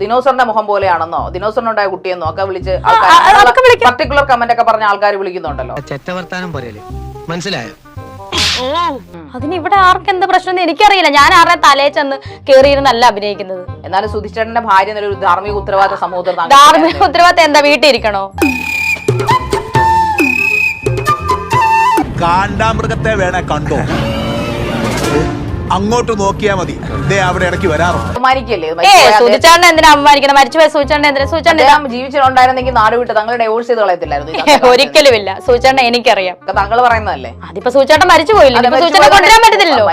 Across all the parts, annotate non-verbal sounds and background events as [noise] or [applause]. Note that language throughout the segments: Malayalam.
ദിനോസറിന്റെ മുഖം പോലെയാണെന്നോ? ദിനോസറിനുണ്ടായ കുട്ടിയെന്നോ ഒക്കെ വിളിച്ച്. പർട്ടിക്കുലർ കമന്റ് ഒക്കെ പറഞ്ഞ ആൾക്കാർ വിളിക്കുന്നുണ്ടല്ലോ. ചെറ്റവർത്താനം മനസ്സിലായോ? അതിനിവിടെ ആർക്ക് പ്രശ്നം എനിക്കറിയില്ല. ഞാൻ ആരുടെ തലേ ചെന്ന് കേറിയിരുന്നല്ല അഭിനയിക്കുന്നത്. എന്നാലും സുധിച്ചേട്ടന്റെ ഭാര്യ എന്നൊരു ധാർമ്മിക ഉത്തരവാദിത്ത സമൂഹത്തിൽ ധാർമ്മിക ഉത്തരവാദിത്തം എന്താ? വീട്ടിൽ ഇരിക്കണോ കാണ്ടാമൃഗത്തെ വേണേ കണ്ടോ? അങ്ങോട്ട് നോക്കിയാ മതി. ദേ അവിടെ ഇടയ്ക്ക് വരാറുണ്ട്. അപമാനിക്കല്ലേ ഇത് ഏ മരിച്ചുപോയ അദ്ദേഹം- സൂചിച്ചാണ്ട് എന്തിനാ അപമാനിക്കുന്നത് മരിച്ചുപോയ സൂചിച്ചാണ്ട് എന്തിനാ? സൂചിച്ചാണ്ട് അദ്ദേഹം ജീവിച്ചിട്ടുണ്ടായിരുന്നെങ്കിൽ നാട് വിട്ട് തങ്ങളുടെ ഡൈവോഴ്സ് ചെയ്ത് കളയത്തില്ലായിരുന്നു ഈ. [laughs] ഒരിക്കലും ഇല്ല സൂചിച്ചാണ്ട് എനിക്കറിയാം. ഒക്കെ താങ്കൾ പറയുന്നതല്ലേ? അതിപ്പോ സൂചിച്ചാട്ടം മരിച്ചു പോയില്ല? അതെ, ഇപ്പൊ മരിച്ചു സൂചിച്ചാട്ടം പോയതാണ് കൊണ്ടുവരാൻ പറ്റത്തില്ലല്ലോ.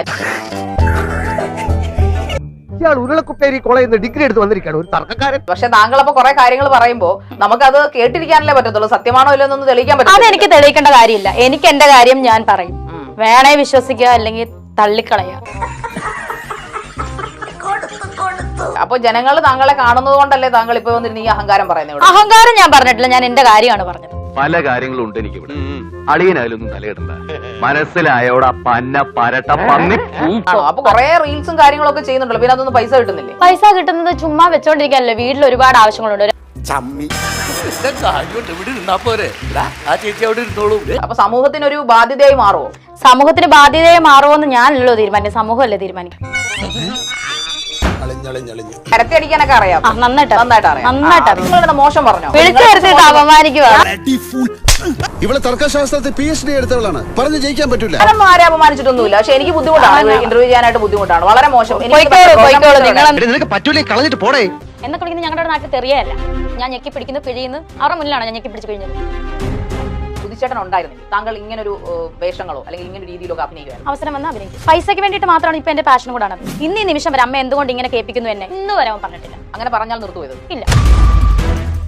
ഇയാൾ ഉരുളക്കുപ്പേരി കോളേജിൽ നിന്ന് ഡിഗ്രി എടുത്ത് വന്നിരിക്കുകയാണ്. ഒരു തർക്കക്കാരൻ. പക്ഷെ താങ്കൾ അപ്പൊ കുറെ കാര്യങ്ങൾ പറയുമ്പോ നമുക്കത് കേട്ടിരിക്കാനല്ലേ പറ്റത്തുള്ളൂ. സത്യമാണോ ഇല്ലെന്നൊന്നും തെളിയിക്കാൻ പറ്റില്ല അതെനിക്ക് തെളിയിക്കേണ്ട കാര്യമില്ല. എനിക്ക് എന്റെ കാര്യം ഞാൻ പറയും. വേണേ വിശ്വസിക്കുക അല്ലെങ്കിൽ തള്ളിക്കളയുക അപ്പൊ ജനങ്ങൾ താങ്കളെ കാണുന്നത് കൊണ്ടല്ലേ താങ്കൾ ഇപ്പൊ വന്നിരുന്നു ഈ അഹങ്കാരം പറയുന്നത് അഹങ്കാരം ഞാൻ പറഞ്ഞിട്ടില്ല ഞാൻ എന്റെ കാര്യമാണ് പറഞ്ഞത്. പല കാര്യങ്ങളും ഉണ്ട് എനിക്ക് ഇവിടെ അളിയനായാലൊന്നും തലയിടണ്ട. മനസ്സിലായോടാ പന്ന പരട്ട പന്നി അപ്പൊ കൊറേ റീൽസും കാര്യങ്ങളൊക്കെ ചെയ്യുന്നുണ്ടല്ലോ പിന്നെ അതൊന്നും പൈസ കിട്ടുന്നില്ലേ? പൈസ കിട്ടുന്നത് ചുമ്മാ വെച്ചോണ്ടിരിക്കാനല്ലേ വീട്ടിൽ ഒരുപാട് ആവശ്യങ്ങളുണ്ട്. ഒരു- ഇവിടെ ഇരുന്നാ പോരെ. എടാ, ആ ചേച്ചി അവിടെ ഇരുന്നോളൂ. അപ്പൊ സമൂഹത്തിനൊരു ബാധ്യതയായി മാറുമോ സമൂഹത്തിന് ബാധ്യതയെ മാറുമെന്ന് ഞാനല്ലോ തീരുമാനിക്കും സമൂഹമല്ലേ തീരുമാനിക്കും കരത്തി അടിക്കാനൊക്കെ അറിയാം. ആ നന്നായിട്ട് അറിയാം. നന്നായിട്ട് അറിയാം. നന്നായിട്ട് അറിയാം. മോശം പറഞ്ഞോ? വിളിച്ചു വരുത്തിട്ട് അപമാനിക്കുക ഇവൾ തർക്കശാസ്ത്രത്തിൽ പി എച്ച് ഡി എടുത്തവളാണ്. പറഞ്ഞു ജയിക്കാൻ പറ്റൂല. ഞാനൊന്നും ആരെ അപമാനിച്ചിട്ടൊന്നുമില്ല. പക്ഷെ എനിക്ക് ബുദ്ധിമുട്ടാണ്. ഇന്റർവ്യൂ ചെയ്യാനായിട്ട് ബുദ്ധിമുട്ടാണ്. വളരെ മോശം. എനിക്ക് പോയിക്കോളൂ പോയിക്കോളൂ നിങ്ങൾ. നിനക്ക് പറ്റൂലേ? കളഞ്ഞിട്ട് പോടേ. എന്നൊക്കെ വിളിക്കുന്നത് ഞങ്ങളുടെ നാട്ടിൽ തെറിയല്ല ഞാൻ ഞെക്കി പിടിക്കുന്നു പിഴിയുന്നു. അവരുടെ മുന്നിലാണ് ഞാൻ ഞെക്കി പിടിച്ച് കഴിഞ്ഞത് സുധിച്ചേട്ടൻ ഉണ്ടായിരുന്നു താങ്കൾ ഇങ്ങനെ ഒരു വേഷങ്ങളോ അല്ലെങ്കിൽ ഇങ്ങനെ രീതിയിലോ അഭിനയിക്കുകയാണ് അവസരം വന്ന് അഭിനയിക്കും പൈസയ്ക്ക് വേണ്ടിയിട്ട് മാത്രമാണ് ഇപ്പൊ എന്റെ പാഷൻ കൂടാണ്. ഇന്ന് ഈ നിമിഷം വരെ അമ്മ എന്തുകൊണ്ട് ഇങ്ങനെ കേൾപ്പിക്കുന്നു എന്നെ? ഇന്ന് വരെ അവൻ പറഞ്ഞിട്ടില്ല. അങ്ങനെ പറഞ്ഞാൽ നിർത്തു നിർത്തുപോയത് ഇല്ല.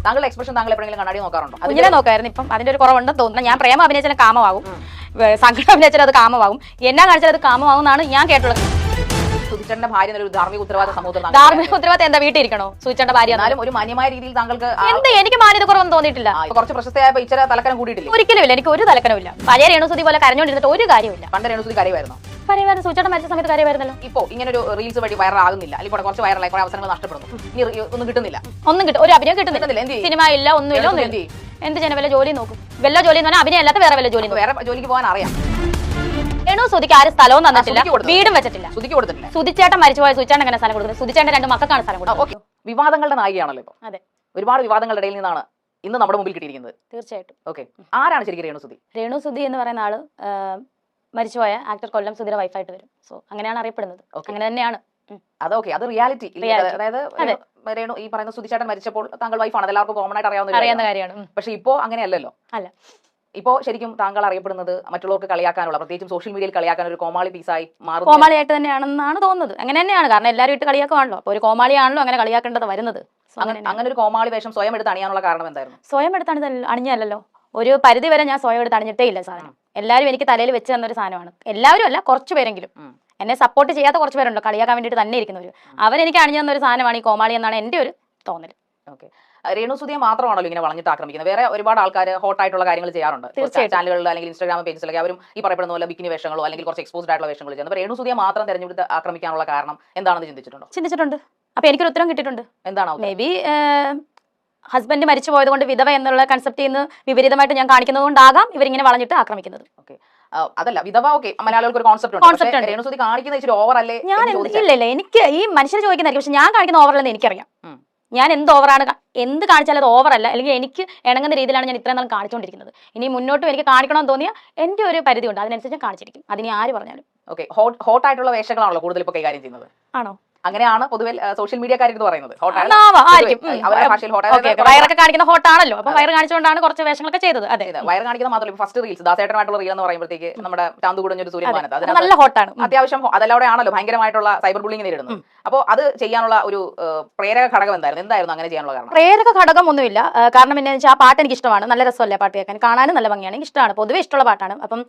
താങ്കളുടെ എക്സ്പ്രഷൻ താങ്കൾ എപ്പോഴെങ്കിലും കണ്ണാടി നോക്കാറുണ്ടോ? ഇങ്ങനെ കുഞ്ഞിനെ നോക്കായിരുന്നു ഇപ്പം. അതിന്റെ ഒരു കുറവുണ്ടെന്ന് തോന്നുന്നു. ഞാൻ പ്രേമ അഭിനയിച്ചാൽ കാമമാകും. സങ്കടം അഭിനയിച്ചാൽ അത് കാമമാകും. എന്നാ കാണിച്ചാൽ അത് കാമമാകും എന്നാണ് ഞാൻ കേട്ടുള്ളത്. സുധിച്ചേട്ടന്റെ ഭാര്യ എന്നൊരു ധാർമ്മിക ഉത്തരവാദിത്ത സമൂഹത്തിൽ ധാർമ്മിക ഉത്തരവാദിത്തം എന്താ വീട്ടിൽ ഇരിക്കണോ? ഭാര്യ എന്നാലും ഒരു മാന്യമായ രീതിയിൽ താങ്കൾക്ക് എന്ത്? എനിക്ക് മാന്യത കുറവൊന്നും തോന്നിയിട്ടില്ല കുറച്ച് പ്രശസ്തയായപ്പോ ഇച്ചിരി തലക്കനം കൂടിയിട്ടില്ല? ഒരിക്കലും ഇല്ല എനിക്ക് ഒരു തലക്കനമില്ല പഴയ രേണുസുതി പോലെ കരഞ്ഞോണ്ടിരുന്നിട്ട് ഒരു കാര്യമില്ല പണ്ട് രേണുസുതി കാര്യമായിരുന്നു? പറയുമായിരുന്നു സൂചന മരിച്ച സമയത്ത് കാര്യമായിരുന്നല്ലോ. ഇപ്പോ ഇങ്ങനെ ഒരു റീൽസ് വഴി വൈറലാകുന്നില്ല അല്ലെങ്കിൽ കുറച്ച് വൈറലായി കുറെ അവസരങ്ങൾ നഷ്ടപ്പെടുന്നു. ഇനി ഒന്നും കിട്ടുന്നില്ല. ഒന്നും കിട്ടും. ഒരു അഭിനയം കിട്ടുന്നില്ല, സിനിമ ഇല്ല ഒന്നുമില്ല ഇല്ല ഒന്നും എന്ത് ചെയ്യാൻ വല്ല ജോലി നോക്കും. വല്ല ജോലി എന്ന് പറഞ്ഞാൽ അഭിനയം അല്ലാത്ത വേറെ വല്ല ജോലി വേറെ ജോലിക്ക് പോകാൻ അറിയാം. രേണു സുതിക്ക് ആരും സ്ഥലവും തന്നിട്ടില്ല. വീടും വെച്ചിട്ടില്ല. സുധിക്ക് കൊടുത്തിട്ടില്ല സുതിച്ചേട്ടൻ മരിച്ചുപോയ സുചേട്ടൻ എങ്ങനെ സ്ഥലം കൊടുക്കുന്നത് സുതിച്ചേട്ടൻ രണ്ട് മക്കൾക്കാണ് സ്ഥലം കൊടുക്കുന്നത്. വിവാദങ്ങളുടെ നായികയാണല്ലോ ഇപ്പൊ. അതെ. ഒരുപാട് വിവാദങ്ങളുടെ ഇടയിൽ നിന്നാണ് ഇന്ന് നമ്മുടെ മുമ്പിൽ കിട്ടിയിരിക്കുന്നത്. തീർച്ചയായിട്ടും. ഓക്കെ. ആരാണ് ശരിക്കും രേണു സുതി രേണു സുധി എന്ന് പറയുന്ന ആൾ മരിച്ചുപോയ ആക്ടർ കൊല്ലം സുധിയുടെ വൈഫായിട്ട് വരും. സോ അങ്ങനെയാണ് അറിയപ്പെടുന്നത്. അങ്ങനെ തന്നെയാണ്. ഉം. അത് റിയാലിറ്റി. അതായത് അതെ. രേണു- ഈ പറയുന്ന സുധിച്ചേട്ടൻ മരിച്ചപ്പോൾ താങ്കൾ വൈഫാണ് എല്ലാവർക്കും കോമൺ ആയിട്ട് അറിയാവുന്ന കാര്യമാണ്. പക്ഷെ ഇപ്പോ അങ്ങനെയല്ലല്ലോ. അല്ല. ഇപ്പോ ശരിക്കും താങ്കൾ അറിയപ്പെടുന്നത് മറ്റുള്ളവർക്ക് കളിയാക്കാനുള്ള പ്രത്യേകിച്ചും സോഷ്യൽ മീഡിയയിൽ കളിയാക്കാൻ ഒരു കോമാളി പീസായി മാറും കോമാളിയായിട്ട് തന്നെയാണെന്നാണ് തോന്നുന്നത്. അങ്ങനെ തന്നെയാണ്. കാരണം എല്ലാവരും ഇട്ട് കളിയാക്കുവാണല്ലോ. അപ്പോൾ ഒരു കോമാളിയാണല്ലോ അങ്ങനെ കളിയാക്കേണ്ടത് വരുന്നത്. അങ്ങനെ ഒരു കോമാളി വേഷം സ്വയം എടുത്ത് അണിയാനുള്ള കാരണം എന്തായിരുന്നു? സ്വയം എടുത്താണ് അണിഞ്ഞല്ലോ ഒരു പരിധി വരെ ഞാൻ സ്വയം എടുത്ത് അണിഞ്ഞിട്ടേ ഇല്ല സാധനം. എല്ലാവരും എനിക്ക് തലയിൽ വെച്ച് തന്നൊരു സാധനമാണ്. എല്ലാവരും അല്ല കുറച്ച് പേരെങ്കിലും. എന്നെ സപ്പോർട്ട് ചെയ്യാത്ത കുറച്ച് പേരുണ്ടോ കളിയാക്കാൻ വേണ്ടിയിട്ട് തന്നെ ഇരിക്കുന്നവർ അവരെനിക്ക് അണിഞ്ഞു തന്ന ഒരു സാധനമാണ് ഈ കോമാളി എന്നാണ് എന്റെ ഒരു തോന്നൽ ഓക്കെ രേണുസുതിയെ മാത്രമാണല്ലോ ഇങ്ങനെ വളഞ്ഞിട്ട് ആക്രമിക്കുന്നത്. വേറെ ഒരുപാട് ആൾക്കാർ ഹോട്ട് ആയിട്ടുള്ള കാര്യങ്ങൾ ചെയ്യാറുണ്ട്. ചാനലുകളിൽ അല്ലെങ്കിൽ ഇൻസ്റ്റാഗ്രാം പേജിലൊക്കെ അവരും ഈ പറയപ്പെടുന്ന പോലെ ബിക്കിനി വേഷങ്ങളോ അല്ലെങ്കിൽ കുറച്ച് എക്സ്പോസ്ഡ് ആയിട്ടുള്ള വേഷങ്ങൾ ചെയ്യുന്നത് രേണുസുതിയെ മാത്രം തെരഞ്ഞെടുത്ത് ആക്രമിക്കാനുള്ള കാരണം എന്താണെന്ന് ചിന്തിച്ചിട്ടുണ്ടോ? ചിന്തിച്ചിട്ടുണ്ട്. അപ്പൊ എനിക്കൊരു ഉത്തരം കിട്ടിയിട്ടുണ്ട്. എന്താണ് മേ ബി ഹസ്ബൻഡ് മരിച്ചു പോയത് കൊണ്ട് വിധവ എന്നുള്ള കൺസെപ്റ്റ് നിന്ന് വിപരീതമായിട്ട് ഞാൻ കാണിക്കുന്നത് കൊണ്ടാകാം ഇവരിങ്ങനെ വളഞ്ഞിട്ട് ആക്രമിക്കുന്നത്. അതല്ല വിധവ ഓക്കെ മലയാളികൾക്ക് ഒരു കോൺസെപ്റ്റ് ഉണ്ട്. രേണുസുതി കാണിക്കുന്ന ഇച്ചിരി ഓവർ അല്ലേ ഞാൻ എന്ന് എന്ത് ചോദിച്ചാൽ? ഇല്ല ഇല്ല. എനിക്ക് ഈ മനുഷ്യർ ചോദിക്കുന്നതായിരിക്കും പക്ഷെ ഞാൻ കാണിക്കുന്ന ഓവർ അല്ലെന്ന് എനിക്കറിയാം. ഞാൻ എന്ത് ഓവറാണ് എന്ത് കാണിച്ചാലും അത് ഓവറല്ല അല്ലെങ്കിൽ എനിക്ക് ഇണങ്ങുന്ന രീതിയിലാണ് ഞാൻ ഇത്രയും നാളും കാണിച്ചുകൊണ്ടിരിക്കുന്നത് ഇനി മുന്നോട്ടും എനിക്ക് കാണിക്കണമെന്ന് തോന്നിയാൽ എന്റെ ഒരു പരിധി ഉണ്ട്. അതിനനുസരിച്ച് ഞാൻ കാണിച്ചിരിക്കും. അതിന് ആര് പറഞ്ഞാലും. ഓക്കെ ഹോട്ട് ഹോട്ട് ആയിട്ടുള്ള വേഷങ്ങളാണല്ലോ കൂടുതൽ ഇപ്പോൾ കൈകാര്യം ചെയ്യുന്നത്? ആണോ? അങ്ങനെയാണ് പൊതുവെ സോഷ്യൽ പറയുന്നത്. ആവാ, ആയിരിക്കും. ഉം. അവരുടെ ഭാഷയിൽ വയറൊക്കെ കാണിക്കുന്ന ഹോട്ടാണല്ലോ അപ്പൊ വയറ് കാണിച്ചുകൊണ്ടാണ് കുറച്ച് വേഷങ്ങളൊക്കെ ചെയ്തത്. അതെ വയർ കാണിക്കുന്ന മാത്രമല്ല ഫസ്റ്റ് റീൽസ് ദാസേട്ടനായിട്ടുള്ള റീൽ എന്ന് പറയുമ്പോഴത്തേക്ക് നമ്മുടെ ചാന്തു കുടഞ്ഞൊരു സൂര്യമാനത്ത് അത് നല്ല ഹോട്ടാണ് അത്യാവശ്യം അതെല്ലാം ആണല്ലോ ഭയങ്കരമായിട്ടുള്ള സൈബർ ബുള്ളിങ് നേരിടുന്നത്. അപ്പോൾ അത് ചെയ്യാനുള്ള ഒരു പ്രേരക ഘടകം എന്തായിരുന്നു? എന്തായിരുന്നു അങ്ങനെ ചെയ്യാനുള്ള കാരണം? പ്രേരക ഘടകം ഒന്നുമില്ല. കാരണം പിന്നെ വെച്ചാൽ ആ പാട്ട് എനിക്ക് ഇഷ്ടമാണ്. നല്ല രസമല്ലേ പാട്ട് കേൾക്കാൻ? കാണാനും നല്ല ഭംഗിയാണ്. എനിക്ക് ഇഷ്ടമാണ്. പൊതുവെ ഇഷ്ടമുള്ള പാട്ടാണ്. അപ്പം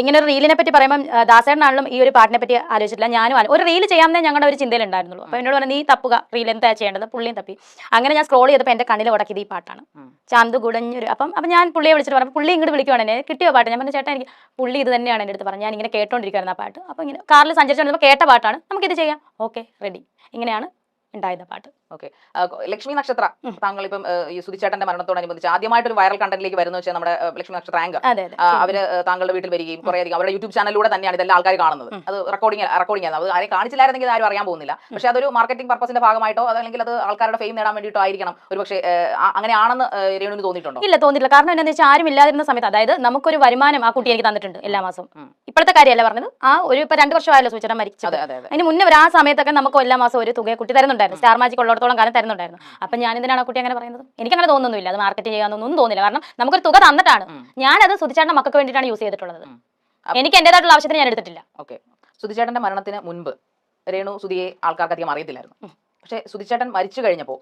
ഇങ്ങനെ ഒരു റീലിനെ പറ്റി പറയുമ്പോൾ ദാസേട്ടനാണെങ്കിലും ഈ ഒരു പാട്ടിനെ പറ്റി ആലോചിച്ചിട്ടില്ല. ഞാനും ഒരു റീൽ ചെയ്യാമെന്നേ ഞങ്ങളുടെ ഒരു ചിന്തയിലുണ്ടായിരുന്നുള്ളൂ അപ്പോൾ എന്നോട് പറഞ്ഞു നീ തപ്പുക റീൽ എന്താ ചെയ്യേണ്ടത്? പുള്ളിയും തപ്പി. അങ്ങനെ ഞാൻ സ്ക്രോൾ ചെയ്തപ്പോൾ എന്റെ കണ്ണിൽ ഉടക്കിയത് ഈ പാട്ടാണ്. ചാന്ത് കുടഞ്ഞൊരു അപ്പം അപ്പം ഞാൻ പുള്ളിയെ വിളിച്ചിട്ട് പറഞ്ഞു പുള്ളി ഇങ്ങോട്ട് വിളിക്കുവാണ് എന്നെ കിട്ടിയ പാട്ട്? ഞാൻ പറഞ്ഞു ചേട്ടാ എനിക്ക് പുള്ളി ഇത് തന്നെയാണ് എന്റെ അടുത്ത് പറഞ്ഞു ഞാൻ ഇങ്ങനെ കേട്ടോണ്ടിരിക്കുവായിരുന്നു ആ പാട്ട്. അപ്പോൾ ഇങ്ങനെ കാറിൽ സഞ്ചരിച്ചുകൊണ്ടിരുമ്പോൾ കേട്ട പാട്ടാണ് നമുക്ക് ഇത് ചെയ്യാം. Okay ready. ഇങ്ങനെയാണ് ഉണ്ടായത് പാട്ട്. ഓക്കെ ലക്ഷ്മി നക്ഷത്ര. താങ്കൾ ഇപ്പം ഈ സുധിച്ചേട്ടന്റെ മരണത്തോടനുബന്ധിച്ച് ആദ്യമായിട്ട് ഒരു വൈറൽ കണ്ടന്റിലേക്ക് വരുന്ന വെച്ചാൽ നമ്മുടെ ലക്ഷ്മി നക്ഷത്ര ആങ്കർ അവർ താങ്കളുടെ വീട്ടിൽ വരികയും കുറേ അധികം അവരുടെ യൂട്യൂബ് ചാനലിലൂടെ തന്നെയാണ് ഇതെല്ലാം ആൾക്കാർ കാണുന്നത്. അത് റെക്കോർഡിംഗ് റെക്കോർഡിംഗ് ആണ് അത് ആരെ കാണിച്ചില്ലായിരുന്നെങ്കിൽ ആരും അറിയാൻ പോകുന്നില്ല. പക്ഷെ അതൊരു മാർക്കറ്റിംഗ് പർപ്പസിന്റെ ഭാഗമായിട്ടോ അതല്ലെങ്കിൽ അത് ആൾക്കാരുടെ ഫെയിം നേടാൻ വേണ്ടിയിട്ടോ ആയിരിക്കണം. ഒരു പക്ഷേ അങ്ങനെയാണെന്ന് രേണുവിന് തോന്നിയിട്ടുണ്ടോ? ഇല്ല തോന്നിയില്ല കാരണം എന്താണെന്ന് വെച്ചാൽ ആരും ഇല്ലാതിരുന്ന സമയത്ത് അതായത് നമുക്കൊരു വരുമാനം ആ കുട്ടി എനിക്ക് തന്നിട്ടുണ്ട് എല്ലാ മാസവും. ഇപ്പോഴത്തെ കാര്യമല്ല പറഞ്ഞത്. ആ ഒരു ഇപ്പൊ രണ്ട് വർഷമായല്ലോ സൂചന മരിച്ചത്. അതെ അതെ അതെ. അതിന് മുന്നേ ഒരു ആ സമയത്തൊക്കെ നമുക്ക് എല്ലാ മാസം ഒരു തുക കുട്ടി തരുന്നുണ്ടായിരുന്നു. സ്റ്റാർ മാജിക് ഉള്ളിടത്തോളം കാലം തരുന്നുണ്ടായിരുന്നു. അപ്പൊ ഞാൻ എന്തിനാണ് കുട്ടി അങ്ങനെ പറയുന്നത്? എനിക്ക് അങ്ങനെ തോന്നുന്നില്ല. അത് മാർക്കറ്റ് ചെയ്യാനൊന്നും തോന്നില്ല. കാരണം നമുക്കൊരു തുക തന്നിട്ടാണ്. ഞാൻ ഞാനത് സുധിച്ചേട്ടന്റെ മക്കൾക്ക് വേണ്ടിയിട്ടാണ് യൂസ് ചെയ്തിട്ടുള്ളത്. എനിക്ക് എന്റേതായിട്ടുള്ള ആവശ്യത്തിന് ഞാൻ എടുത്തിട്ടില്ല. ഓക്കെ. സുധിച്ചേട്ടന്റെ മരണത്തിന് മുൻപ് രേണു സുധിയെ ആൾക്കാർക്ക് അധികം അറിയത്തില്ലായിരുന്നു പക്ഷെ സുധിച്ചേട്ടൻ മരിച്ചു കഴിഞ്ഞപ്പോൾ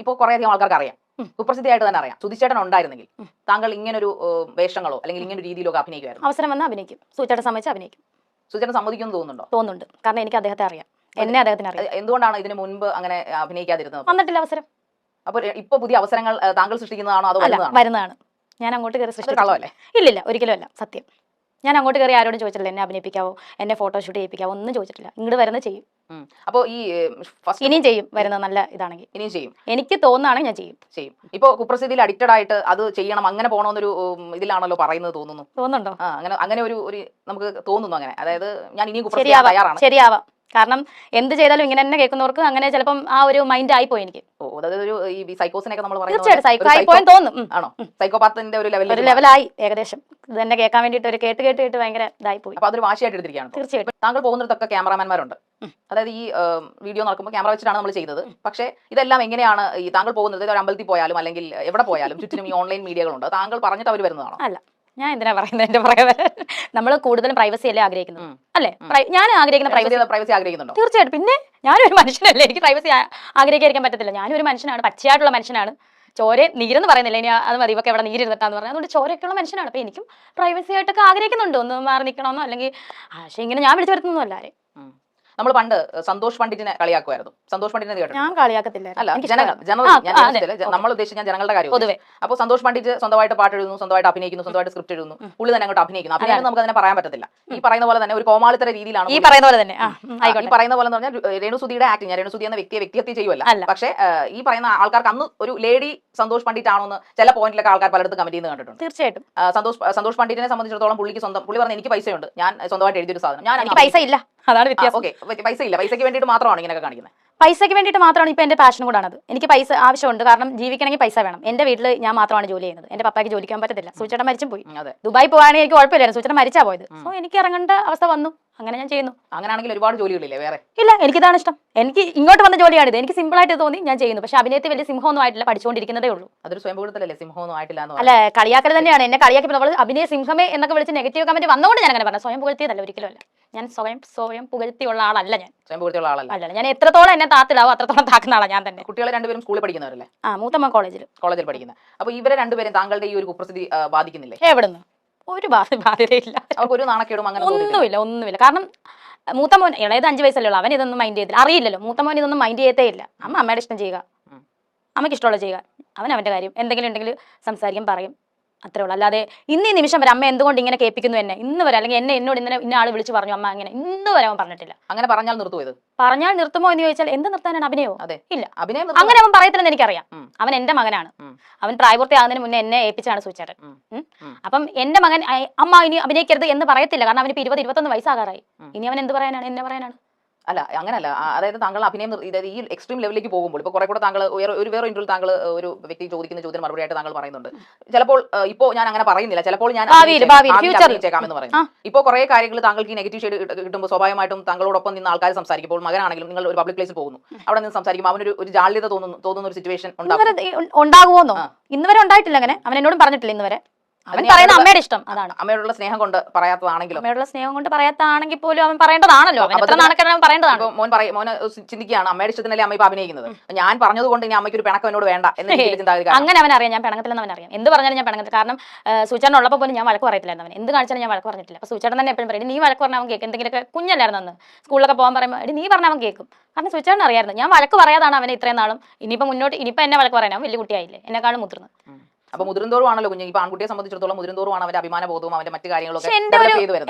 ഇപ്പോൾ കുറേ അധികം ആൾക്കാർക്ക് അറിയാം. കുപ്രസിദ്ധിയായിട്ട് തന്നെ അറിയാം. സുധിച്ചേട്ടൻ ഉണ്ടായിരുന്നെങ്കിൽ താങ്കൾ ഇങ്ങനൊരു വേഷങ്ങളോ അല്ലെങ്കിൽ ഇങ്ങനൊരു രീതിയിലോ അഭിനയിക്കുമായിരുന്നു. അവസരം വന്ന് അഭിനയിക്കും. സുധിച്ചേട്ടൻ സംബന്ധിച്ച് അഭിനയിക്കും. സുധിച്ചേട്ടൻ സമ്മതിക്കുമെന്ന് തോന്നുന്നുണ്ടോ? തോന്നുന്നുണ്ട്. കാരണം എനിക്ക് അദ്ദേഹത്തെ അറിയാം. എന്നെ അദ്ദേഹത്തിന് അറിയാം. എന്തുകൊണ്ടാണ് ഇതിന് മുൻപ് അങ്ങനെ അഭിനയിക്കാതിരുന്നത്? വന്നിട്ടില്ല അവസരം. അപ്പോൾ ഇപ്പൊ പുതിയ അവസരങ്ങൾ താങ്കൾ സൃഷ്ടിക്കുന്നതാണോ അതോ വരുന്നതാണോ? ഞാൻ അങ്ങോട്ട് കയറി സൃഷ്ടിച്ചല്ലേ ഇല്ലില്ല ഒരിക്കലും അല്ല സത്യം. ഞാൻ അങ്ങോട്ട് കയറി ആരോടും ചോദിച്ചിട്ടില്ല എന്നെ അഭിനയിപ്പിക്കാവോ എന്നെ ഫോട്ടോഷൂട്ട് ചെയ്യിപ്പിക്കാവോ ഒന്നും ചോദിച്ചിട്ടില്ല. ഇങ്ങോട്ട് വരുന്ന ചെയ്യും. അപ്പോൾ ഈ ഫസ്റ്റ് ഇനിയും ചെയ്യും വരുന്ന നല്ല ഇതാണെങ്കിൽ. ഇനിയും ചെയ്യും. എനിക്ക് തോന്നുകയാണെങ്കിൽ ഞാൻ ചെയ്യും. ചെയ്യും. ഇപ്പോൾ കുപ്രസിദ്ധിയിൽ അഡിക്റ്റഡ് ആയിട്ട് അത് ചെയ്യണം അങ്ങനെ പോകണമെന്നൊരു ഇതിലാണല്ലോ പറയുന്നത് തോന്നുന്നു. തോന്നുന്നുണ്ടോ? ആ അങ്ങനെ അങ്ങനെ ഒരു ഒരു നമുക്ക് തോന്നുന്നു അങ്ങനെ. അതായത് ഞാൻ ഇനിയും ശരിയാവാം. കാരണം എന്ത് ചെയ്താലും ഇങ്ങനെ തന്നെ കേൾക്കുന്നവർക്ക് അങ്ങനെ ചിലപ്പം ആ ഒരു മൈൻഡ് ആയി പോയി എനിക്ക്. ഓ അതായത് ഒരു ഈ സൈക്കോസിനൊക്കെ നമ്മൾ തീർച്ചയായിട്ടും സൈക്കോ പറയുന്നത് ആയിപ്പോയെന്ന് തോന്നും. ഉം. ആണോ? സൈക്കോപാത്തിന്റെ ഒരു ഒരു ലെവലായി ഏകദേശം. ഇത് തന്നെ കേൾക്കാൻ വേണ്ടിയിട്ട് ഒരു കേട്ട് കേട്ട് കേട്ട് ഭയങ്കര പോയി അപ്പൊ അതൊരു വാശിയായിട്ട് എടുത്തിരിക്കുകയാണ്. തീർച്ചയായിട്ടും. താങ്കൾ പോകുന്നിടത്തൊക്കെ ക്യാമറാമാന്മാരുണ്ട് അതായത് ഈ വീഡിയോ നടക്കുമ്പോൾ ക്യാമറ വെച്ചിട്ടാണ് നമ്മൾ ചെയ്തത്. പക്ഷേ ഇതെല്ലാം എങ്ങനെയാണ് ഈ താങ്കൾ പോകുന്നത്? ഒരു അമ്പലത്തിൽ പോയാലും അല്ലെങ്കിൽ എവിടെ പോയാലും ചുറ്റിനും ഈ ഓൺലൈൻ മീഡിയകളുണ്ട് താങ്കൾ പറഞ്ഞിട്ട് അവർ വരുന്നതാണോ? അല്ല. ഞാൻ എന്തിനാ പറയുന്നത്? എന്റെ പുറകെ നമ്മൾ കൂടുതലും പ്രൈവസി അല്ലേ ആഗ്രഹിക്കുന്നത്. അല്ലേ? ഞാൻ ആഗ്രഹിക്കുന്ന പ്രൈവസി പ്രൈവസി ആഗ്രഹിക്കുന്നുണ്ടോ? തീർച്ചയായിട്ടും. പിന്നെ ഞാനൊരു മനുഷ്യനല്ലേ? എനിക്ക് പ്രൈവസി ആഗ്രഹിക്കാതിരിക്കാൻ പറ്റത്തില്ല. ഞാനൊരു മനുഷ്യനാണ്. പച്ചയായിട്ടുള്ള മനുഷ്യനാണ്. ചോര നീരെന്ന് പറയുന്നില്ല? ഇനി അത് മതി. ഇവക്കെ ഇവിടെ നീരിരുന്നിട്ടാന്ന് പറഞ്ഞാൽ അതുകൊണ്ട് ചോരയൊക്കെയുള്ള മനുഷ്യനാണ്. അപ്പൊ എനിക്കും പ്രൈവസി ആയിട്ടൊക്കെ ആഗ്രഹിക്കുന്നുണ്ട്. ഒന്ന് മാറി നിൽക്കണമെന്നോ അല്ലെങ്കിൽ പക്ഷേ ഇങ്ങനെ ഞാൻ വിളിച്ചു വരുത്തുന്നൊന്നും ആരെ നമ്മൾ പണ്ട് സന്തോഷ് പണ്ഡിറ്റിനെ കളിയാക്കുമായിരുന്നു സന്തോഷ് പണ്ഡിറ്റിനെ കേട്ടോ ഞാൻ കളിയാക്കത്തില്ല അല്ല ജനങ്ങൾ നമ്മൾ ഉദ്ദേശിച്ച ഞാൻ ജനങ്ങളുടെ കാര്യം പൊതുവെ. അപ്പോൾ സന്തോഷ് പണ്ഡിറ്റ് സ്വന്തമായിട്ട് പാട്ട് എഴുതുന്നു സ്വന്തമായിട്ട് അഭിനയിക്കുന്നു സ്വന്തമായിട്ട് സ്ക്രിപ്റ്റ് എഴുതുന്നു. പുള്ളി തന്നെ അങ്ങോട്ട് അഭിനയിക്കുന്നു. അഭിനയം നമുക്ക് അതിനെ പറയാൻ പറ്റത്തില്ല. ഈ പറയുന്ന പോലെ തന്നെ ഒരു കോമാളിത്തര രീതിയിലാണ് ഈ പറയുന്ന പോലെ തന്നെ. ഈ പറയുന്ന പോലെ എന്ന് പറഞ്ഞാൽ രേണുസുതിയുടെ ആക്ടിങ് ഞാൻ രേണുസുതി എന്ന വ്യക്തിയെ വ്യക്തിഹത്യ ചെയ്യുമല്ല. പക്ഷേ ഈ പറയുന്ന ആൾക്കാർക്ക് അന്ന് ഒരു ലേഡി സന്തോഷ് പണ്ഡിറ്റ് ആണോ എന്ന് ചില പോയിന്റിലൊക്കെ ആൾക്കാർ പലയിടത്തും കമന്റ് ചെയ്യുന്നത് കണ്ടിട്ടുണ്ട്. തീർച്ചയായിട്ടും. സന്തോഷ് സന്തോഷ് പണ്ഡിറ്റിനെ സംബന്ധിച്ചിടത്തോളം പുള്ളിക്ക് സ്വന്തം പുള്ളി പറഞ്ഞ എനിക്ക് പൈസയുണ്ട്. ഞാൻ സ്വന്തമായിട്ട് എഴുതിയൊരു സാധനം. ഞാൻ എനിക്ക് പൈസ ഇല്ല അതാണ് വ്യത്യാസം. ഓക്കെ. പൈസ ഇല്ല പൈസയ്ക്ക് വേണ്ടിയിട്ട് മാത്രമാണ് ഇങ്ങനെയൊക്കെ കാണിക്കുന്നത് പൈസയ്ക്ക് വേണ്ടിയിട്ട് മാത്രമാണ് ഇപ്പോൾ എന്റെ പാഷൻ കൂടാണത്. എനിക്ക് പൈസ ആവശ്യമുണ്ട്. കാരണം ജീവിക്കണമെങ്കിൽ പൈസ വേണം. എന്റെ വീട്ടിൽ ഞാൻ മാത്രമാണ് ജോലി ചെയ്യുന്നത്. എന്റെ പപ്പായ്ക്ക് ജോലിക്കാൻ പറ്റത്തില്ല. സൂചേട്ടൻ മരിച്ചും പോയി. ദുബായ് പോവാണെങ്കിൽ എനിക്ക് കുഴപ്പമില്ലായിരുന്നു. സൂചന മരിച്ചാ പോയത്. സോ എനിക്ക് ഇറങ്ങേണ്ട അവസ്ഥ വന്നു. അങ്ങനെ ഞാൻ ചെയ്യുന്നു. അങ്ങനെയാണെങ്കിൽ ഒരുപാട് ജോലികളില്ലേ വേറെ? ഇല്ല എനിക്കിതാണ് ഇഷ്ടം. എനിക്ക് ഇങ്ങോട്ട് വന്ന ജോലിയാണിത്. എനിക്ക് സിമ്പിൾ ആയിട്ട് തോന്നി ഞാൻ ചെയ്യുന്നു. പക്ഷെ അഭിനയത്തിൽ വലിയ സിംഹമൊന്നും ആയിട്ടില്ല പഠിച്ചുകൊണ്ടിരിക്കുന്നതേ ഉള്ളൂ. അതൊരു സ്വയംഭൂതത്തിലല്ലേ സിംഹമൊന്നും ആയിട്ടില്ല എന്ന് അല്ല കളിയാക്കൽ തന്നെയാണ്. എന്നെ കളിയാക്കി നമ്മൾ അഭിനയ സിംഹമേ എന്നൊക്കെ വിളിച്ച് നെഗറ്റീവ് കമന്റ് വന്നുകൊണ്ട് ഞാൻ അങ്ങനെ പറഞ്ഞു സ്വയം പുകഴ്ത്തിയതല്ല ഒരിക്കലും അല്ല. ഞാൻ സ്വയം സ്വയം പുകഴ്ത്തിയുള്ള ആളല്ല ഞാൻ. സ്വയം പുകഴ്ത്തിയുള്ള ആളല്ല. അല്ല ഞാൻ എത്രത്തോളം എന്നെ താത്തിലാവോ അത്രത്തോളം താക്കുന്ന ആളാണ് ഞാൻ തന്നെ. കുട്ടികളെ രണ്ടുപേരും സ്കൂളിൽ പഠിക്കുന്നവരല്ലേ? ആ മൂത്തമ്മ കോളേജിൽ കോളേജിൽ പഠിക്കുന്ന. അപ്പൊ ഇവരെ രണ്ടുപേരും താങ്കളുടെ ഈ ഒരു കുപ്രസിദ്ധി ബാധിക്കുന്നില്ലേ? എവിടുന്ന്? ഒരു ബാധ ബാധ്യതയില്ല ഒരു നാണക്കേടും അങ്ങനെ? ഒന്നുമില്ല ഒന്നുമില്ല. കാരണം മൂത്ത മോൻ ഇളയത് അഞ്ച് വയസ്സല്ലേ ഉള്ളൂ. അവൻ ഇതൊന്നും മൈൻഡ് ചെയ്തില്ല. അറിയില്ലല്ലോ. മൂത്ത മോൻ ഇതൊന്നും മൈൻഡ് ചെയ്യത്തേ ഇല്ല. അമ്മ അമ്മയുടെ ഇഷ്ടം ചെയ്യുക. അമ്മയ്ക്ക് ഇഷ്ടമുള്ള ചെയ്യുക. അവൻ അവന്റെ കാര്യം. എന്തെങ്കിലും ഉണ്ടെങ്കിൽ സംസാരിക്കും പറയും. അത്രേ ഉള്ളൂ. അല്ലാതെ ഇന്ന് ഈ നിമിഷം വരെ അമ്മ എന്തുകൊണ്ട് ഇങ്ങനെ കേൾപ്പിക്കുന്നു എന്നെ? ഇന്ന് വരെ അല്ലെങ്കിൽ എന്നെ എന്നോട് ഇന്നലെ ഇന്ന ആൾ വിളിച്ച് പറഞ്ഞു അമ്മ അങ്ങനെ ഇന്ന് വരെ അവൻ പറഞ്ഞിട്ടില്ല. അങ്ങനെ പറഞ്ഞാൽ നിർത്തുമോ ഇത്. പറഞ്ഞാൽ നിർത്തുമോ എന്ന് ചോദിച്ചാൽ എന്ത് നിർത്താനാണ് അഭിനയോ? അതെ. ഇല്ല. അഭിനയം? അങ്ങനെ അവൻ പറയത്തില്ലെന്ന് എനിക്കറിയാം. അവൻ എന്റെ മകനാണ്. ഉം. അവൻ പ്രായപൂർത്തിയാകുന്നതിന് മുന്നേ എന്നെ ഏൽപ്പിച്ചാണ് സൂചേട്ടൻ. ഉം. ഉം. ഉം. അപ്പം എന്റെ മകൻ "അയ്, അമ്മ ഇനി അഭിനയിക്കരുത് എന്ന് പറയത്തില്ല. കാരണം അവന് ഇരുപത് ഇരുപത്തൊന്ന് വയസ്സാകാറായി. ഇനി അവൻ എന്ത് പറയാനാണ്? എന്നെ പറയാനാണ്? അല്ല അങ്ങനല്ല. അതായത് താങ്കൾ അഭിനയം ഈ എക്സ്ട്രീം ലെവലിലേക്ക് പോകുമ്പോൾ ഇപ്പോൾ കുറെ കൂടെ താങ്കൾ വേറെ ഒരു വേറെ ഇന്റർവ്യൂ താങ്കൾ ഒരു വ്യക്തി ചോദിക്കുന്ന ചോദ്യം മറുപടി ആയിട്ട് താങ്കൾ പറയുന്നുണ്ട്. ചിലപ്പോൾ ഇപ്പോൾ ഞാൻ അങ്ങനെ പറയുന്നില്ല. ചിലപ്പോൾ ഞാൻ എന്ന് ആ. പറയുന്നു ഇപ്പോൾ കുറെ കാര്യങ്ങൾ താങ്കൾക്ക് ഈ നെഗറ്റീവ് ഷെയ്ഡ് കിട്ടുമ്പോൾ സ്വാഭാവികമായിട്ടും താങ്കളോടൊപ്പം നിന്ന് ആൾക്കാർ സംസാരിക്കുമ്പോൾ മകനാണെങ്കിലും നിങ്ങൾ ഒരു പബ്ലിക് പ്ലേസിൽ പോകുന്നു. അവിടെ നിന്ന് സംസാരിക്കുമ്പോൾ അവനൊരു ഒരു ജാള്യത തോന്നുന്നു തോന്നുന്ന ഒരു സിറ്റുവേഷൻ ഉണ്ടാകും ഇന്നുവരെ ഉണ്ടായിട്ടില്ല അങ്ങനെ. അവൻ എന്നോടും പറഞ്ഞിട്ടില്ല ഇന്ന് വരെ അവൻ പറയുന്ന അമ്മയുടെ ഇഷ്ടം അതാണ്. അമ്മയോടുള്ള സ്നേഹം കൊണ്ട് പറയാത്തതാണെങ്കിലും? അമ്മയോടുള്ള സ്നേഹം കൊണ്ട് പറയാത്താണെങ്കിൽ പോലും അവൻ പറയേണ്ടതാണല്ലോ. അവൻ അവൻ പറയേണ്ടതാണ്. മോൻ പറയും മോന് ചിന്തിക്കുകയാണ് അമ്മയുടെ ഇഷ്ടത്തിനല്ലേ അമ്മ ഇപ്പൊ അഭിനയിക്കുന്നത്? ഞാൻ പറഞ്ഞതുകൊണ്ട് ഇനി അമ്മയ്ക്ക് ഒരു പിണക്കം എന്നോട് വേണ്ട എന്ന് അങ്ങനെ അവൻ അറിയാം. ഞാൻ പിണങ്ങത്തില്ലെന്ന് അവൻ അറിയാം. എന്ത് പറഞ്ഞാലും ഞാൻ പിണക്കത്തിൽ കാരണം സൂചന ഉള്ളപ്പോൾ പോലും ഞാൻ വഴക്ക് പറയത്തില്ലായിരുന്നു അവൻ എന്ത് കാണിച്ചാലും ഞാൻ വഴക്ക് പറഞ്ഞിട്ടില്ല. അപ്പൊ സൂചന തന്നെ എപ്പോഴും പറയും നീ വഴക്ക് പറഞ്ഞാൽ അവൻ കേൾക്കും. എന്തെങ്കിലുമൊക്കെ കുഞ്ഞല്ലായിരുന്നു അന്ന്? സ്കൂളിലൊക്കെ പോകാൻ പറയുമ്പോൾ എടി നീ പറഞ്ഞാൽ അവൻ കേൾക്കും. കാരണം സൂചന അറിയായിരുന്നു ഞാൻ വഴക്ക് പറയാതാണ് അവനെ ഇത്രയും നാളും. ഇനിയിപ്പോൾ മുന്നോട്ട് ഇനിയിപ്പോൾ എന്നെ വഴക്ക് പറയാൻ അവൻ വലിയ കുട്ടിയായില്ലേ. എന്നെക്കാളും മുതിർന്ന്. അപ്പൊ മുതിർന്തോറുമാണല്ലോ കുഞ്ഞു. ഇപ്പൊ ആൺകുട്ടിയെ സംബന്ധിച്ചിടത്തോളം മുതിർന്തോറുമാണ് അവന്റെ അഭിമാനബോധവും അവന്റെ മറ്റു കാര്യങ്ങളൊക്കെ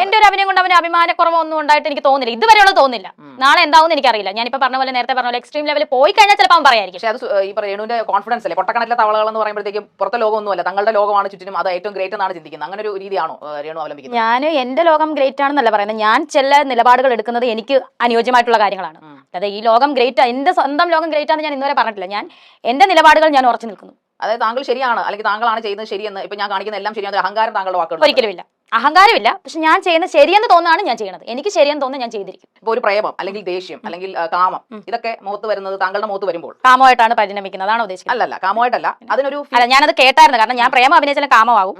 എന്റെ ഒരു അഭിനയം കൊണ്ട് അവന് അഭിമാനക്കുറവൊന്നും ഉണ്ടായിട്ട് എനിക്ക് തോന്നില്ല. ഇതുവരെയുള്ള തോന്നില്ല. നാളെ എന്താവും എനിക്കറിയില്ല. ഞാനിപ്പോ പറഞ്ഞ പോലെ നേരത്തെ പറഞ്ഞ പോലെ എക്സ്ട്രീം ലെവലിൽ പോയി കഴിഞ്ഞാൽ ചിലപ്പോൾ അവൻ പറയായിരിക്കും. പക്ഷേ അത് ഈ രേണുവിന്റെ കോൺഫിഡൻസ് അല്ലേ? പൊട്ടക്കണക്കിലെ തവളകൾ എന്ന് പറയുമ്പോഴത്തേക്കും പുറത്തെ ലോകമൊന്നുമല്ല. തങ്ങളുടെ ലോകമാണ് ചുറ്റിനും അത് ഏറ്റവും ഗ്രേറ്റ് എന്നാണ് ചിന്തിക്കുന്നത്. അങ്ങനെ ഒരു രീതിയാണോ രേണു അവലംബിക്കുന്നത്? ഞാൻ എന്റെ ലോകം ഗ്രേറ്റ് ആണെന്നല്ല പറയുന്നത്. ഞാൻ ചില നിലപാടുകൾ എടുക്കുന്നത് എനിക്ക് അനുയോജ്യമായിട്ടുള്ള കാര്യങ്ങളാണ്. അതായത് ഈ ലോകം ഗ്രേറ്റ് എന്റെ സ്വന്തം ലോകം ഗ്രേറ്റ് ആണെന്ന് ഞാൻ ഇന്നുവരെ പറഞ്ഞിട്ടില്ല. ഞാൻ എന്റെ നിലപാടുകൾ ഞാൻ ഉറച്ചു നിൽക്കുന്നു. അതായത് താങ്കൾ ശരിയാണ് അല്ലെങ്കിൽ താങ്കളാണ് ചെയ്യുന്നത് ശരിയെന്ന് ഇപ്പൊ ഞാൻ കാണിക്കുന്ന എല്ലാം ശരിയാണ് അഹങ്കാരം താങ്കളുടെ വാക്കുകൾ ഒരിക്കലുമില്ല. അഹങ്കാരമില്ല. പക്ഷെ ഞാൻ ചെയ്യുന്നത് ശരിയെന്ന് തോന്നാണ് ഞാൻ ചെയ്യുന്നത്. എനിക്ക് ശരിയെന്ന് തോന്നുന്നത് ഞാൻ ചെയ്തിരിക്കും. ഇപ്പൊ ഒരു പ്രേമം അല്ലെങ്കിൽ ദേഷ്യം അല്ലെങ്കിൽ ആ, കാമം ഇതൊക്കെ മുഖത്ത് വരുന്നത് താങ്കളുടെ മുഖത്ത് വരുമ്പോൾ. കാമമായിട്ടാണ് പരിണമിക്കുന്നത്. അതാണ് ഉദ്ദേശിക്കുന്നത്. അല്ലല്ല കാമമായിട്ടല്ല. അതിനൊരു അല്ല ഞാനത് കേട്ടായിരുന്നു. കാരണം ഞാൻ പ്രേമം അഭിനയിച്ചാലും കാമമാകും.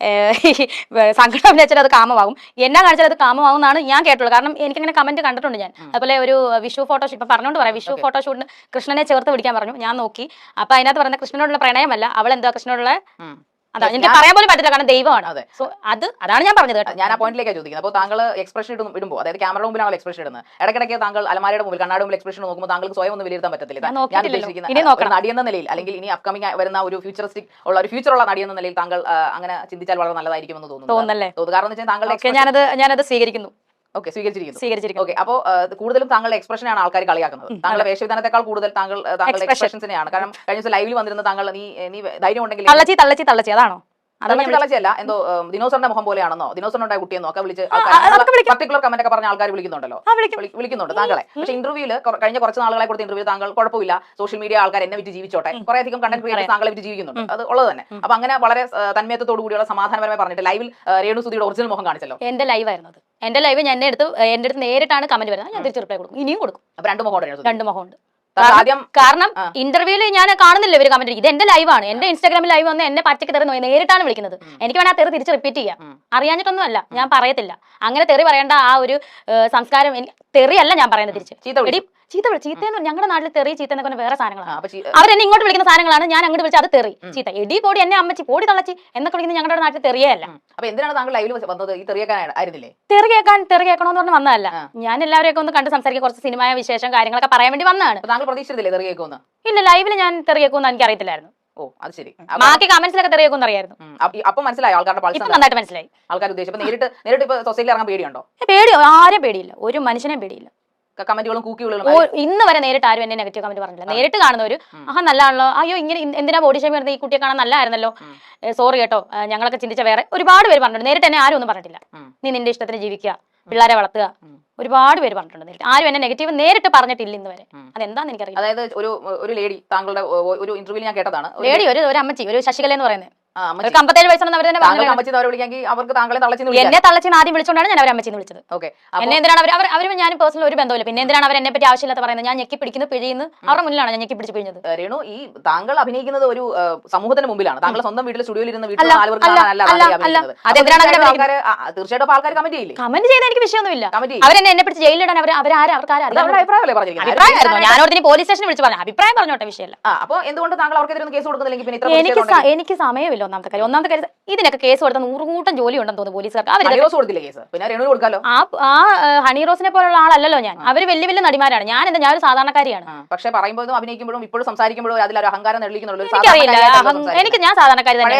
ഏഹ് [laughs] സങ്കടം അഭിനയിച്ചാൽ അത് കാമമാകും. എന്നെ കാണിച്ചാൽ അത് കാമമാകും എന്നാണ് ഞാൻ കേട്ടുള്ളത് കാരണം എനിക്കങ്ങനെ കമന്റ് കണ്ടിട്ടുണ്ട് ഞാൻ. അതുപോലെ ഒരു വിഷു ഫോട്ടോഷൂട്ട് ഇപ്പൊ പറഞ്ഞുകൊണ്ട് പറയാം. വിഷു ഫോട്ടോഷൂട്ടിന് കൃഷ്ണനെ ചേർത്ത് പിടിക്കാൻ പറഞ്ഞു. ഞാൻ നോക്കി. അപ്പൊ അതിനകത്ത് പറഞ്ഞ കൃഷ്ണനോടുള്ള പ്രണയമല്ല. അവൾ എന്താ കൃഷ്ണനോടുള്ള ഉം. അതാ എനിക്ക് പറയാൻ പോലും പറ്റില്ല കാരണം ദൈവമാണ്. അതെ. സോ അത് അതാണ് ഞാൻ പറഞ്ഞത് കേട്ടോ. ഞാൻ ആ പോയിന്റിലേക്കാണ് ചോദിക്കുന്നത്. അപ്പോൾ താങ്കൾ എക്സ്പ്രഷൻ ഇടും ഇടുമ്പോൾ അതായത് ക്യാമറയുടെ മുമ്പിലാണ് എക്സ്പ്രഷൻ ഇടുന്നത്. ഇടയ്ക്കിടയ്ക്ക് താങ്കൾ അലമാരയുടെ മുമ്പിൽ കണ്ണാടി മുമ്പിൽ എക്സ്പ്രഷൻ നോക്കുമ്പോൾ താങ്കൾക്ക് സ്വയം ഒന്ന് വിലയിരുത്താൻ പറ്റത്തില്ല. ഞാൻ നോക്കണം. നടി എന്ന നിലയിൽ അല്ലെങ്കിൽ ഇനി അപ്കമിങ് വരുന്ന ഒരു ഫ്യൂച്ചറിസ്റ്റിക് ഉള്ള ഒരു ഫ്യൂച്ചർ ഉള്ള നടി എന്ന നിലയിൽ താങ്കൾ അങ്ങനെ ചിന്തിച്ചാൽ വളരെ നല്ലതായിരിക്കും എന്ന് തോന്നുന്നു. തോന്നുന്നല്ലേ? തോന്നുന്നു. കാരണം താങ്കളുടെ ഞാനത് ഞാനത് സ്വീകരിക്കുന്നു. ഓക്കെ സ്വീകരിച്ചിരിക്കുന്നു. സ്വീകരിച്ചിരിക്കുന്നു. ഓക്കെ അപ്പോൾ കൂടുതലും താങ്കളുടെ എക്സ്പ്രഷനാണ് ആൾക്കാർ കളിയാക്കുന്നത്. താങ്കളുടെ വേഷവിധാനത്തെക്കാൾ കൂടുതൽ താങ്കൾ താങ്കളുടെ. എക്സ്പ്രഷൻസിനെയാണ് കാരണം കഴിഞ്ഞ ദിവസം ലൈവിൽ വന്നിരുന്ന താങ്കൾ നീ നീ ധൈര്യം ഉണ്ടെങ്കിൽ തള്ളച്ചി തള്ളച്ചി തള്ളച്ചി അതാണോ? അതാണ് എന്തോ ദിനോസറിന്റെ മുഖം പോലെയാണെന്നോ? ദിനോസറിന്റെ കുട്ടിയെന്നോ? ഒക്കെ വിളിച്ച് പർട്ടിക്കുലർ കമന്റ് ഒക്കെ പറഞ്ഞ ആൾക്കാർ വിളിക്കുന്നുണ്ടല്ലോ. വിളിക്കുന്നുണ്ട് താങ്കളെ. പക്ഷെ ഇന്റർവ്യൂൽ കഴിഞ്ഞ കുറച്ച് നാളുകളെ കൊടുത്ത ഇന്റർവ്യൂ താങ്കൾ കുഴപ്പമില്ല. സോഷ്യൽ മീഡിയ ആൾക്കാർ എന്നെ വിറ്റ് ജീവിച്ചോട്ടെ. കുറെ അധികം കണ്ടന്റ് ക്രിയേറ്റേഴ്സ് താങ്കളെ വിറ്റ് ജീവിക്കുന്നുണ്ട്. അത് ഉള്ളത് തന്നെ. അപ്പൊ അങ്ങനെ വളരെ തന്മയത്തോടു കൂടിയുള്ള സമാധാനപരമായി പറഞ്ഞിട്ട് ലൈവിൽ രേണു സുധിയുടെ ഒറിജിനൽ മുഖം കാണിച്ചല്ലോ. എന്റെ ലൈവ് ആയിരുന്നത് എന്റെ ലൈവ് ഞാൻ എന്നെ എടുത്ത് എന്റെ അടുത്ത് നേരിട്ടാണ് കമന്റ് വരുന്നത്. ഞാൻ തിരിച്ച് റിപ്ലൈ കൊടുക്കും. ഇനിയും കൊടുക്കും. രണ്ട് മുഖം. രണ്ട് താങ്കൾ കാരണം- ആദ്യം കാരണം. ഇന്റർവ്യൂൽ ഞാൻ കാണുന്നില്ല ഇവർ കമന്റ് ഇത് എന്റെ ലൈവാണ് എന്റെ ഇൻസ്റ്റാഗ്രാമിൽ ലൈവ് വന്ന് എന്നെ പച്ചക്ക് തെറി നേരിട്ടാണ് വിളിക്കുന്നത്. എനിക്ക് വേണേ ആ തെറി തിരിച്ച് റിപ്പീറ്റ് ചെയ്യാം. അറിയാഞ്ഞിട്ടൊന്നും അല്ല ഞാൻ പറയത്തില്ല. അങ്ങനെ തെറി പറയേണ്ട ആ ഒരു സംസ്കാരം തെറിയല്ല ഞാൻ പറയുന്നത് തിരിച്ച്. ചീത്ത. എടി, ചീത്ത വിളി ചീത്തയെന്ന് ഞങ്ങളുടെ നാട്ടിൽ തെറി ചീത്ത എന്നൊക്കെ വേറെ സാധനങ്ങളാണ്. അവരെന്നെ ഇങ്ങോട്ട് വിളിക്കുന്ന സാധനങ്ങളാണ് ഞാൻ അങ്ങോട്ട് വിളിച്ചത് അത് തെറി. ചീത്ത. എടി പോടി എന്നെ അമ്മച്ചി പോടി തള്ളച്ചി എന്നൊക്കെ വിളിക്കുന്നത് ഞങ്ങളുടെ നാട്ടിൽ തെറിയല്ല അപ്പൊ എന്തിനാണ് താങ്കൾ ലൈവിൽ വന്നത്? ഈ തെറിയേക്കാൻ ആയിരുന്നില്ലേ? തെറി കേൾക്കാൻ തെറി കേൾക്കണമെന്ന് പറഞ്ഞ് വന്നതല്ല. ഞാൻ എല്ലാവരെയൊക്കെ ഒന്ന് കണ്ട് സംസാരിക്കാൻ കുറച്ച് സിനിമ വിശേഷം കാര്യങ്ങളൊക്കെ പറയാൻ വേണ്ടി വന്നതാണ്. താങ്കൾ പ്രതീക്ഷിച്ചില്ലേ തെറി കേൾക്കുമെന്ന്? ഇല്ല ലൈവിൽ ഞാൻ തെറി കേൾക്കുമെന്ന് എനിക്ക് അറിയത്തില്ലായിരുന്നു ഓ അത് ശരി. ബാക്കി കമന്റ്സിലൊക്കെ അറിയായിരുന്നു. അപ്പൊ- അപ്പൊ ആൾക്കാരുടെ നന്നായിട്ട് മനസ്സിലായി. ആൾക്കാർ ഉദ്ദേശിച്ചു അപ്പൊ നേരിട്ട് നേരിട്ട് ഇപ്പൊ സൊസൈറ്റിയിൽ ഇറങ്ങാൻ പേടിയുണ്ടോ? പേടിയോ? ആരും പേടിയില്ല. ഒരു മനുഷ്യനെ പേടിയില്ല. കമന്റുകളും കൂക്കികളും ഓ, ഇന്ന് വരെ നേരിട്ട് ആരും എന്നെ നെഗറ്റീവ് കമന്റ് പറഞ്ഞില്ല. നേരിട്ട് കാണുന്നവര് ആഹാ നല്ലതാണല്ലോ. അയ്യോ ഇങ്ങനെ എന്തിനാ ബോഡി ഷേപ്പ് വരുന്നത്? ഈ കുട്ടിയെ കാണാൻ നല്ലതായിരുന്നല്ലോ സോറി കേട്ടോ. ഞങ്ങളൊക്കെ ചിന്തിച്ച വേറെ. ഒരുപാട് പേര് പറഞ്ഞിട്ടുണ്ട്. നേരിട്ട് എന്നെ ആരും ഒന്നും പറഞ്ഞിട്ടില്ല. നീ നിന്റെ ഇഷ്ടത്തിന് ജീവിക്കുക. പിള്ളേരെ വളർത്തുക. ഒരുപാട് പേര് പറഞ്ഞിട്ടുണ്ട് നേരിട്ട്. ആരും എന്നെ നെഗറ്റീവ് നേരിട്ട് പറഞ്ഞിട്ടില്ല ഇന്ന് വരെ അതെന്താന്ന് എനിക്കറിയാം അതായത് ഒരു ഒരു ലേഡി താങ്കളുടെ ഒരു ഇന്റർവ്യൂവിൽ ഞാൻ കേട്ടതാണ്. ലേഡി ഒരു ഒരു അമ്മച്ചി ഒരു ശശികല എന്ന് പറയുന്നത്. അമ്പത്തേഴ് അവർ തന്നെ താങ്കൾ പറഞ്ഞു അമ്മച്ചി അവരെ വിളിക്കാമെങ്കിൽ അവർക്ക് താങ്കളെ തള്ളച്ചിന്ന് എന്നെ വിളിക്കാം ആദ്യം വിളിച്ചുകൊണ്ടാണ് ഞാൻ അമ്മച്ചിന്ന് വിളിച്ചത്. ഓക്കെ. എന്നെ എന്തിനാണ് അവർ അവർ അവരും ഞാൻ പേഴ്സണൽ ഒരു ബന്ധമില്ല പിന്നെ എന്തിനാണ് അവർ എന്നെ പറ്റി ആവശ്യമില്ലാത്ത പറയുന്നത്? ഞാൻ ഞെക്കി പിടിക്കുന്നു പിഴിയുന്നു. അവരുടെ മുന്നിലാണ് ഞാൻ ഞെക്കി പിടിച്ച് പിഴിഞ്ഞത്? രേണു ഈ താങ്കൾ അഭിനയിക്കുന്നത് ഒരു സമൂഹത്തിന് മുമ്പിലാണ്. താങ്കൾ സ്വന്തം വീട്ടിൽ സ്റ്റുഡിയോയിൽ ഇരുന്ന് വീട്ടിൽ തീർച്ചയായിട്ടും ആൾക്കാർ കമന്റ് ചെയ്യില്ലേ? കമന്റ് എനിക്ക് വിഷയമൊന്നുമില്ല. അവരെന്നെ എന്നെ പിടിച്ച് ജയിലിലിടാൻ അവർ അവരാരും അവർക്ക് അവിടെ പോലീസ് സ്റ്റേഷനിൽ വിളിച്ച് പറഞ്ഞു അഭിപ്രായം പറഞ്ഞോട്ടെ വിഷയമല്ല. അപ്പൊ എന്തുകൊണ്ട് താങ്കൾ അവർക്കെതിരെ കേസ് കൊടുക്കുന്നില്ലെങ്കിൽ എനിക്ക് സമയമില്ല. ഒന്നാമത്തെ കാര്യം. ഒന്നാമത്തെ കാര്യം ഇതിനൊക്കെ കേസ് കൊടുത്ത നൂറുകൂട്ടം ജോലി ഉണ്ടെന്ന് തോന്നുന്നു പോലീസുകാർക്ക്. അവർ ആ ആ ഹണി റോസിനെ പോലുള്ള ആളല്ലല്ലോ ഞാൻ. അവർ വലിയ വലിയ നടിമാരാണ്. ഞാൻ എന്താ ഞാൻ ഒരു സാധാരണക്കാരിയാണ്. പക്ഷെ പറയുമ്പോഴും അഭിനയിക്കുമ്പോഴും ഇപ്പോഴും സംസാരിക്കുമ്പോഴും അതിലൊരു അഹങ്കാരം എനിക്കറിയില്ല. എനിക്ക് ഞാൻ സാധാരണക്കാരി തന്നെ.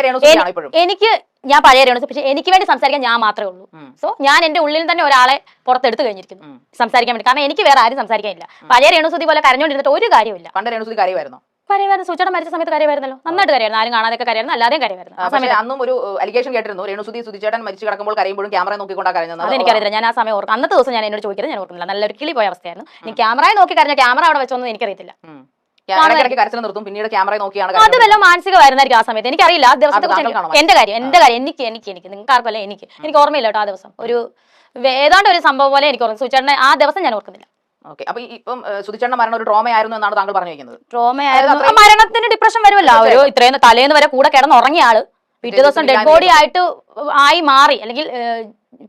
എനിക്ക് ഞാൻ പഴയ രേണു പക്ഷെ എനിക്ക് വേണ്ടി സംസാരിക്കാൻ ഞാൻ മാത്രമേ ഉള്ളൂ. സോ ഞാൻ എന്റെ ഉള്ളിൽ തന്നെ ഒരാളെ പുറത്തെടുത്ത് കഴിഞ്ഞിരിക്കുന്നു. സംസാരിക്കാൻ വേണ്ടി. കാരണം എനിക്ക് വേറെ ആരും സംസാരിക്കാനില്ല. പഴയ രേണുസുതി പോലെ കരഞ്ഞുകൊണ്ടിരുന്നിട്ട് ഒരു കാര്യമില്ല പണ്ട് രേണു സുധി കരയുമായിരുന്നു? കരയുമായിരുന്നു. സൂചിയുടെ മരിച്ച സമയത്ത് കരയായിരുന്നല്ലോ നന്നായിട്ട് കരയായിരുന്നു. ആരും കാണാതെയൊക്കെ കരയായിരുന്നു. അല്ലാതെയും കരയായിരുന്നു ആ സമയത്ത് അന്നും ഒരു അലിഗേഷൻ കേട്ടിരുന്നു. രേണു സുധി സുധിച്ചേട്ടൻ മരിച്ചു കിടക്കുമ്പോൾ കരയുമ്പോഴും ക്യാമറ നോക്കിക്കൊണ്ടാ കരഞ്ഞത് അതെനിക്കറിയില്ല ഞാൻ ആ സമയം ഓർക്കും അന്നത്തെ ദിവസം ഞാൻ എന്നോട് ചോദിക്കുന്നത് ഞാൻ ഓർക്കുന്നില്ല. നല്ലൊരു കിളി പോയ അവസ്ഥയായിരുന്നു. ഇനി ക്യാമറയെ നോക്കി കരഞ്ഞ ക്യാമറ അവിടെ വെച്ചൊന്നും എനിക്കറിയത്തില്ല. കരച്ചിൽ നിർത്തും. പിന്നീട് ക്യാമറ നോക്കിയാണ് അത് കരയുന്നത്. വല്ല മാനസികമായിരുന്നായിരിക്കും ആ സമയത്ത്. എനിക്കറിയില്ല. ആ ദിവസത്തെ കുറിച്ച് എന്റെ കാര്യം എന്റെ കാര്യം. എനിക്ക് എനിക്ക് എനിക്ക്. നിങ്ങൾക്ക് ആർക്കല്ല എനിക്ക്. എനിക്ക് ഓർമ്മയില്ല കേട്ടോ ആ ദിവസം. ഒരു ഏതാണ്ട് ഒരു സംഭവം പോലെ എനിക്ക് ഓർമ്മ സൂചിച്ചേട്ടനെ ആ ദിവസം ഞാൻ ഓർക്കുന്നില്ല. ഓക്കെ അപ്പൊ ഇപ്പം സുധിച്ചേട്ടൻ മരണം ഒരു ട്രോമ ആയിരുന്നു എന്നാണ് താങ്കൾ പറഞ്ഞു വെക്കുന്നത് ട്രോമയായിരുന്നു മരണത്തിന് ഡിപ്രഷൻ വരുമല്ലോ. ഒരു ഇത്രയും തലേന്ന് വരെ കൂടെ കിടന്ന് ഉറങ്ങിയ ആൾ. പിറ്റേ ദിവസം ഡെഡ് ബോഡി ആയിട്ട് ആയി മാറി. അല്ലെങ്കിൽ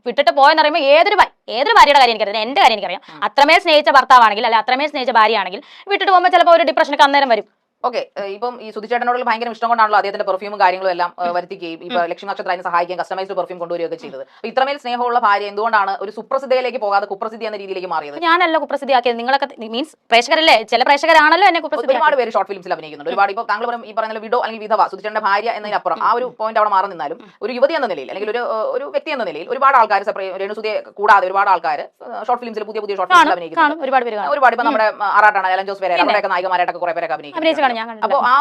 വിട്ടിട്ട് പോയെന്ന് പറയുമ്പോൾ ഏതൊരു ഏതൊരു ഭാര്യയുടെ കാര്യം എനിക്കറിയാം എന്റെ കാര്യം എനിക്കറിയാം. അത്രമേ സ്നേഹിച്ച ഭർത്താവാണെങ്കിൽ അല്ലെ അത്രമേ സ്നേഹിച്ച ഭാര്യയാണെങ്കിൽ വിട്ടിട്ട് പോകുമ്പോൾ ചിലപ്പോൾ ഒരു ഡിപ്രഷനൊക്കെ അന്നേരം വരും. ഓക്കെ ഇപ്പം ഈ സുധിച്ചേട്ടനോടുള്ള ഭയങ്കര ഇഷ്ടം കൊണ്ടാണല്ലോ അദ്ദേഹത്തിന്റെ പെർഫ്യൂമും കാര്യങ്ങളും എല്ലാം വരുത്തിക്കുകയും ഇപ്പൊ ലക്ഷ്മി നക്ഷത്ര അതിനെ സഹായിക്കുകയും കസ്റ്റമൈസ്ഡ് പെർഫ്യൂം കൊണ്ടുവരികയൊക്കെ ചെയ്തത്. അപ്പൊ ഇത്രമേൽ സ്നേഹമുള്ള ഭാര്യ എന്തുകൊണ്ടാണ് ഒരു സുപ്രസിദ്ധയിലേക്ക് പോകാതെ കുപ്രസിദ്ധി എന്ന രീതിയിലേക്ക് മാറിയത്? ഞാനല്ല കുപ്രസിദ്ധിയാക്കിയത്. നിങ്ങളൊക്കെ മീൻസ് പ്രേക്ഷകരല്ലേ? ചില പ്രേക്ഷകരാണല്ലോ എന്നെ കുപ്രസിദ്ധി ഒരുപാട് പേര് ഷോർട്ട് ഫിലിംസിൽ അഭിനയിക്കുന്നുണ്ട്. ഒരുപാട് ഇപ്പോൾ താങ്കൾ പറയും ഈ പറയുന്ന വിഡോ അല്ലെങ്കിൽ വിധവ സുധിച്ചേട്ടന്റെ ഭാര്യ എന്നതിനപ്പുറം ആ ഒരു പോയിന്റ് അവിടെ മാറി നിന്നാലും ഒരു യുവതി എന്ന നിലയിൽ അല്ലെങ്കിൽ ഒരു ഒരു വ്യക്തി എന്ന നിലയിൽ ഒരുപാട് ആൾക്കാർ രേണുസുതിയെ കൂടാതെ ഒരുപാട് ആൾക്കാർ ഷോർട്ട് ഫിലിംസിൽ പുതിയ പുതിയ ഷോർട്ട് ഫിലിംസിൽ അഭിനയിക്കുന്നു ഒരുപാട് ഇപ്പൊ നമ്മുടെ ആറാട്ടാണ് അലൻ ജോസ് പേരെ അവരുടെയൊക്കെ നായികമാരായിട്ടൊക്കെ കുറെ പേരൊക്കെ അഭിനയിക്കുന്നു അപ്പൊ ആ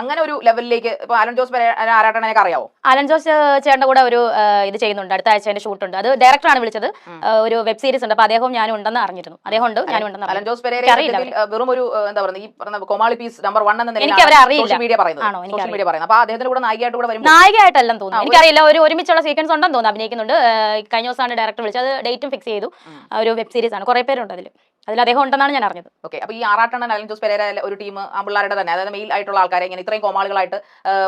അങ്ങനെ ഒരു ലെവലിലേക്ക് ഇപ്പൊ ആലൻ ജോസ് ആരാട്ടണയൊക്കെ അറിയാവോ? അലൻ ജോസ് ചേട്ടന്റെ കൂടെ ഒരു ഇത് ചെയ്യുന്നുണ്ട്. അടുത്ത ആഴ്ച എന്റെ ഷൂട്ട് ഉണ്ട് അത് ഡയറക്ടറാണ് വിളിച്ചത്. ഒരു വെബ് സീരീസ് ഉണ്ട്. അപ്പൊ അദ്ദേഹവും ഞാനും ഉണ്ടെന്ന് അറിഞ്ഞിരുന്നു. അദ്ദേഹം ഉണ്ട് ഞാനും ഉണ്ടെന്ന് അലൻ ജോസ് വെറും ഒരു എന്താ പറയുക ഈ പറഞ്ഞ കോമാളി പീസ് നമ്പർ വൺ എന്ന എനിക്ക് അവരെ അറിയില്ല. മീഡിയ പറയുന്നത്. സോഷ്യൽ മീഡിയ പറയുന്നത്. അപ്പൊ അദ്ദേഹത്തിന്റെ കൂടെ നായികയായിട്ട് കൂടെ വരുമ്പോൾ നായികയായിട്ടെല്ലാം തോന്നുന്നു. എനിക്കറിയില്ല. ഒരു ഒരുമിച്ചുള്ള സീക്വൻസ് ഉണ്ടെന്ന് തോന്നുന്നു. അഭിനയിക്കുന്നുണ്ട്. കഴിഞ്ഞ ദിവസമാണ് ഡയറക്ടർ വിളിച്ചത്. അത് ഡേറ്റും ഫിക്സ് ചെയ്തു. ഒരു വെബ് സീരീസ് ആണ്. കുറെ പേരുണ്ട് അതിൽ അതിൽ അദ്ദേഹം ഉണ്ടെന്നാണ് ഞാൻ അറിഞ്ഞത്. ഓക്കെ അപ്പൊ ഈ ആറാട്ടണ്ണൻ അലൻ ജോസ് പെരേര ഒരു ടീം ആമ്പിള്ളാരുടെ തന്നെ അതായത് മെയിൽ ആയിട്ടുള്ള ആൾക്കാരെ ഇങ്ങനെ ഇത്രയും കോമാളികളായിട്ട്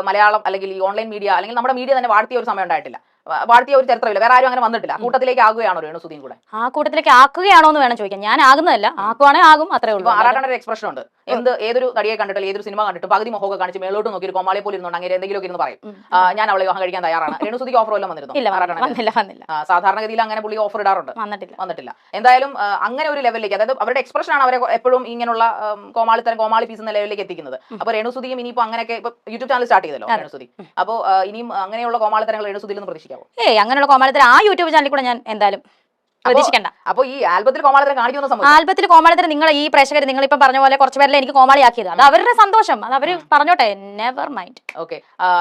മലയാളം അല്ലെങ്കിൽ ഈ ഓൺലൈൻ മീഡിയ അല്ലെങ്കിൽ നമ്മുടെ മീഡിയ തന്നെ വാഴ്ത്തിയ ഒരു സമയം ഉണ്ടായിട്ടില്ല. വാഴ്ത്തിയ ഒരു ചരിത്രമില്ല. വേറെ ആരും അങ്ങനെ വന്നിട്ടില്ല. കൂട്ടത്തിലേക്ക് ആകുകയാണോ രേണുസുദ്ദീൻ കൂടെ? ആ കൂട്ടത്തിലേക്ക് ആക്കുകയാണോ എന്ന് വേണം ചോദിക്കാൻ. ഞാൻ ആകുന്നതല്ല. ആക്കുവാണെങ്കിൽ ആകും അത്രേ ഉള്ളൂ. ഇപ്പൊ ഒരു എക്സ്പ്രഷൻ ഉണ്ട്. എന്ത് ഏതൊരു നടിയെ കണ്ടിട്ടില്ല ഏതൊരു സിനിമ കണ്ടിട്ട് പകുതി മുഖമൊക്കെ കാണിച്ച് മേളോട്ട് നോക്കി ഒരു കോമാളി പോലും ഇരുന്നുണ്ട് അങ്ങനെ എന്തെങ്കിലും ഇരുന്ന് പറയും. ഞാൻ അവളെ വിവാഹം കഴിക്കാൻ തയ്യാറാണ്. രേണുസുദിക്ക് ഓഫർ എല്ലാം വന്നിരുന്നു? സാധാരണഗതിയിൽ അങ്ങനെ പുള്ളി ഓഫർ ഇടാറുണ്ട്. വന്നിട്ടില്ല. വന്നിട്ടില്ല. എന്തായാലും അങ്ങനെ ഒരു ലെവലിലേക്ക് അതായത് അവരുടെ എക്സ്പ്രഷൻ ആണ് അവരെ എപ്പോഴും ഇങ്ങനെയുള്ള കോമാളി കോമാളിത്തരം കോമാളി പീസ് എന്ന ലെവലിലേക്ക് എത്തിക്കുന്നത്. അപ്പൊ രേണുസുതിയും ഇനിയിപ്പോ അങ്ങനെയൊക്കെ ഇപ്പൊ യൂട്യൂബ് ചാനൽ സ്റ്റാർട്ട് ചെയ്തല്ലോ രേണുസുതി അപ്പോൾ ഇനിയും അങ്ങനെയുള്ള കോമാളിത്തരങ്ങൾ രേണുസുതിയിൽ നിന്ന് പ്രതീക്ഷിക്കാവോ? ഏയ് അങ്ങനെയുള്ള കോമാളിത്തരം ആ യൂട്യൂബ് ചാനലിൽ കൂടെ ഞാൻ എന്തായാലും പ്രതീക്ഷിക്കണ്ട. അപ്പൊ ഈ ആൽബത്തിൽ കോമാളിത്തരം കാണിക്കുന്ന ആൽബത്തിൽ കോമാളിത്തരം നിങ്ങൾ ഈ പ്രേക്ഷകർ നിങ്ങൾ ഇപ്പം പറഞ്ഞ പോലെ കുറച്ച് പേരല്ലേ എനിക്ക് കോമാളിയാക്കിയത്. അത് അവരുടെ സന്തോഷം. അത് അവർ പറഞ്ഞോട്ടെ. Never mind okay.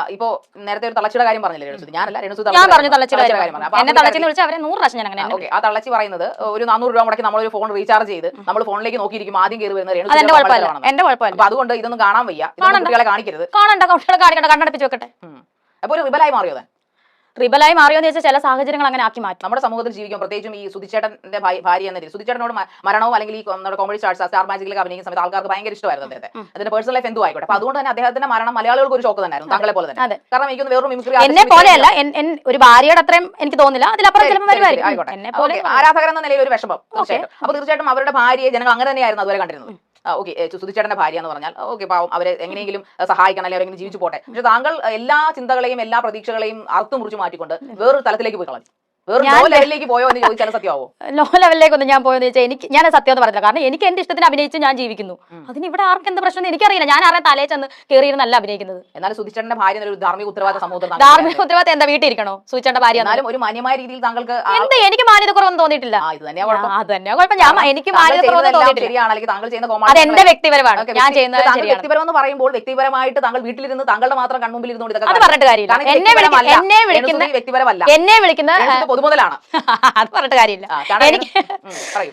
ഇപ്പോ നേരത്തെ ഒരു തളച്ചിയുടെ കാര്യം പറഞ്ഞില്ലേ രേണുസുതി ഞാനല്ല രേണുസുതി ഞാൻ പറഞ്ഞു തള്ളച്ചിയുടെ തളച്ചിയുടെ കാര്യം. കാര്യം പറഞ്ഞു. അപ്പൊ ആ എന്നെ പുള്ളിക്കാരി- തള്ളച്ചെന്ന് വിളിച്ചാൽ അവരെ നൂറ് പ്രാവശ്യം ഞാൻ അങ്ങനെ ഓക്കെ. ആ തള്ളച്ചി പറയുന്നത് ഒരു നാനൂറ് രൂപ മുടക്കി നമ്മളൊരു ഒരു ഫോൺ റീചാർജ് ചെയ്ത് നമ്മൾ ഫോണിലേക്ക് നോക്കിയിരിക്കും ആദ്യം കയറി വരുന്നത് അതെന്റെ രേണുസുതിയുടെ കുഴപ്പമല്ല. കോമാളിത്തരമാണെന്ന്. എന്റെ കുഴപ്പമല്ല. അപ്പൊ അതുകൊണ്ട് ഇതൊന്നും കാണാൻ വയ്യ. ഇതൊന്നും കാണണ്ട. കുട്ടികളെ കാണിക്കരുത്. കാണണ്ട. കുട്ടികളെ കാണിക്കണ്ട. കണ്ണടപ്പിച്ച് വെക്കട്ടെ. ഉം. അപ്പൊ ഒരു റിബലായി മാറിയോ താൻ റിബലായി മാറിയോന്ന് വെച്ചാൽ ചില സാഹചര്യങ്ങൾ അങ്ങനെ ആക്കി മാറ്റും. നമ്മുടെ സമൂഹത്തിൽ ജീവിക്കും പ്രത്യേകിച്ചും ഈ സുധിച്ചേട്ടന്റെ ഭാര്യ- എന്ന രീതി സുധിച്ചേട്ടനോട് മരണവും അല്ലെങ്കിൽ ഈ നമ്മുടെ കോമഡി സ്റ്റാർസ് സ്റ്റാർ മാജിക്കിലൊക്കെ അഭിനയിക്കുന്ന സമയത്ത് ആൾക്കാർക്ക് ഭയങ്കര ഇഷ്ടമായിരുന്നു അദ്ദേഹത്തെ. അതിന്റെ പേഴ്സണൽ ലൈഫ് എന്തോ ആയിക്കോട്ടെ. അപ്പൊ അതുകൊണ്ട് തന്നെ അദ്ദേഹത്തിന്റെ മരണം മലയാളികൾക്ക് ഒരു ഷോക്ക് തന്നെയായിരുന്നു. താങ്കളെ പോലെ തന്നെ. കാരണം എനിക്ക് വേറൊരു മിമിക്രി എന്നെ പോലെയല്ല ഒരു ഭാര്യയുടെ അത്രയും എനിക്ക് തോന്നില്ല അതിലപ്പുറം ചിലപ്പോൾ വരുമായിരിക്കും. എന്നെ എന്ന നിലയിൽ ഒരു വിഷമം തീർച്ചയായിട്ടും. അപ്പൊ തീർച്ചയായിട്ടും അവരുടെ ഭാര്യയെ ജനങ്ങൾ അങ്ങനെ തന്നെയായിരുന്നു അതുവരെ കണ്ടിരുന്നത്. ഓക്കെ സുധിച്ചേട്ടന്റെ ഭാര്യ എന്ന് പറഞ്ഞാൽ. ഓക്കെ പാവം. അവരെ എങ്ങനെയെങ്കിലും സഹായിക്കണം അല്ലെങ്കിൽ അവരെങ്കിലും ജീവിച്ചു പോട്ടെ. പക്ഷെ താങ്കൾ എല്ലാ ചിന്തകളെയും എല്ലാ പ്രതീക്ഷകളെയും അർത്ഥം മുറിച്ച് മാറ്റിക്കൊണ്ട് വേറൊരു തലത്തിലേക്ക് പോയി കളഞ്ഞു. ഞാൻ- ലെവലിലേക്ക് ലോ ലെവലിലേക്കൊന്നും ഞാൻ പോയെന്ന് ചോദിച്ചാൽ എനിക്ക് ഞാൻ സത്യം എന്ന് പറഞ്ഞില്ല. കാരണം എനിക്ക് എന്റെ ഇഷ്ടത്തിന് അഭിനയിച്ച് ഞാൻ ജീവിക്കുന്നു. അതിന് ഇവിടെ ആർക്ക് എന്ത് പ്രശ്നം എനിക്കറിയില്ല. ഞാൻ ആരെ തലേ ചെന്ന് കയറിയിരുന്നല്ല അഭിനയിക്കുന്നത്. എന്നാലും സുധിച്ചേട്ടന്റെ ഭാര്യ എന്നൊരു ധാർമ്മിക ഉത്തരവാദിത്ത സമൂഹത്തിൽ ധാർമ്മിക ഉത്തരവാദിത്തം എന്താ വീട്ടിൽ ഇരിക്കണോ? സൂചിച്ചേണ്ട ഭാര്യ എന്നാലും ഒരു മാന്യമായ രീതിയിൽ താങ്കൾക്ക് എന്താ? എനിക്ക് മാന്യത കുറവൊന്നും തോന്നിയിട്ടില്ല അത് തന്നെ കുഴപ്പം. ഞാൻ എനിക്ക് മാന്യത കുറവൊന്നും തോന്നിയിട്ടില്ല. അത് എന്റെ വ്യക്തിപരമാണ്. ഞാൻ ചെയ്യുന്നത് വ്യക്തിപരമെന്ന് പറയുമ്പോൾ വ്യക്തിപരമായിട്ട് താങ്കൾ വീട്ടിലിരുന്ന് താങ്കളുടെ മാത്രം കൺമുമ്പിൽ ഇരുന്നുകൊണ്ട് അത് പറഞ്ഞിട്ട് കാര്യമില്ല. എന്നെ വിളിക്കുന്ന വ്യക്തിപരമല്ല. എന്നെ വിളിക്കുന്ന പൊതുമുതലാണ് [laughs] അത് പറഞ്ഞിട്ട് കാര്യമില്ല. പറയൂ.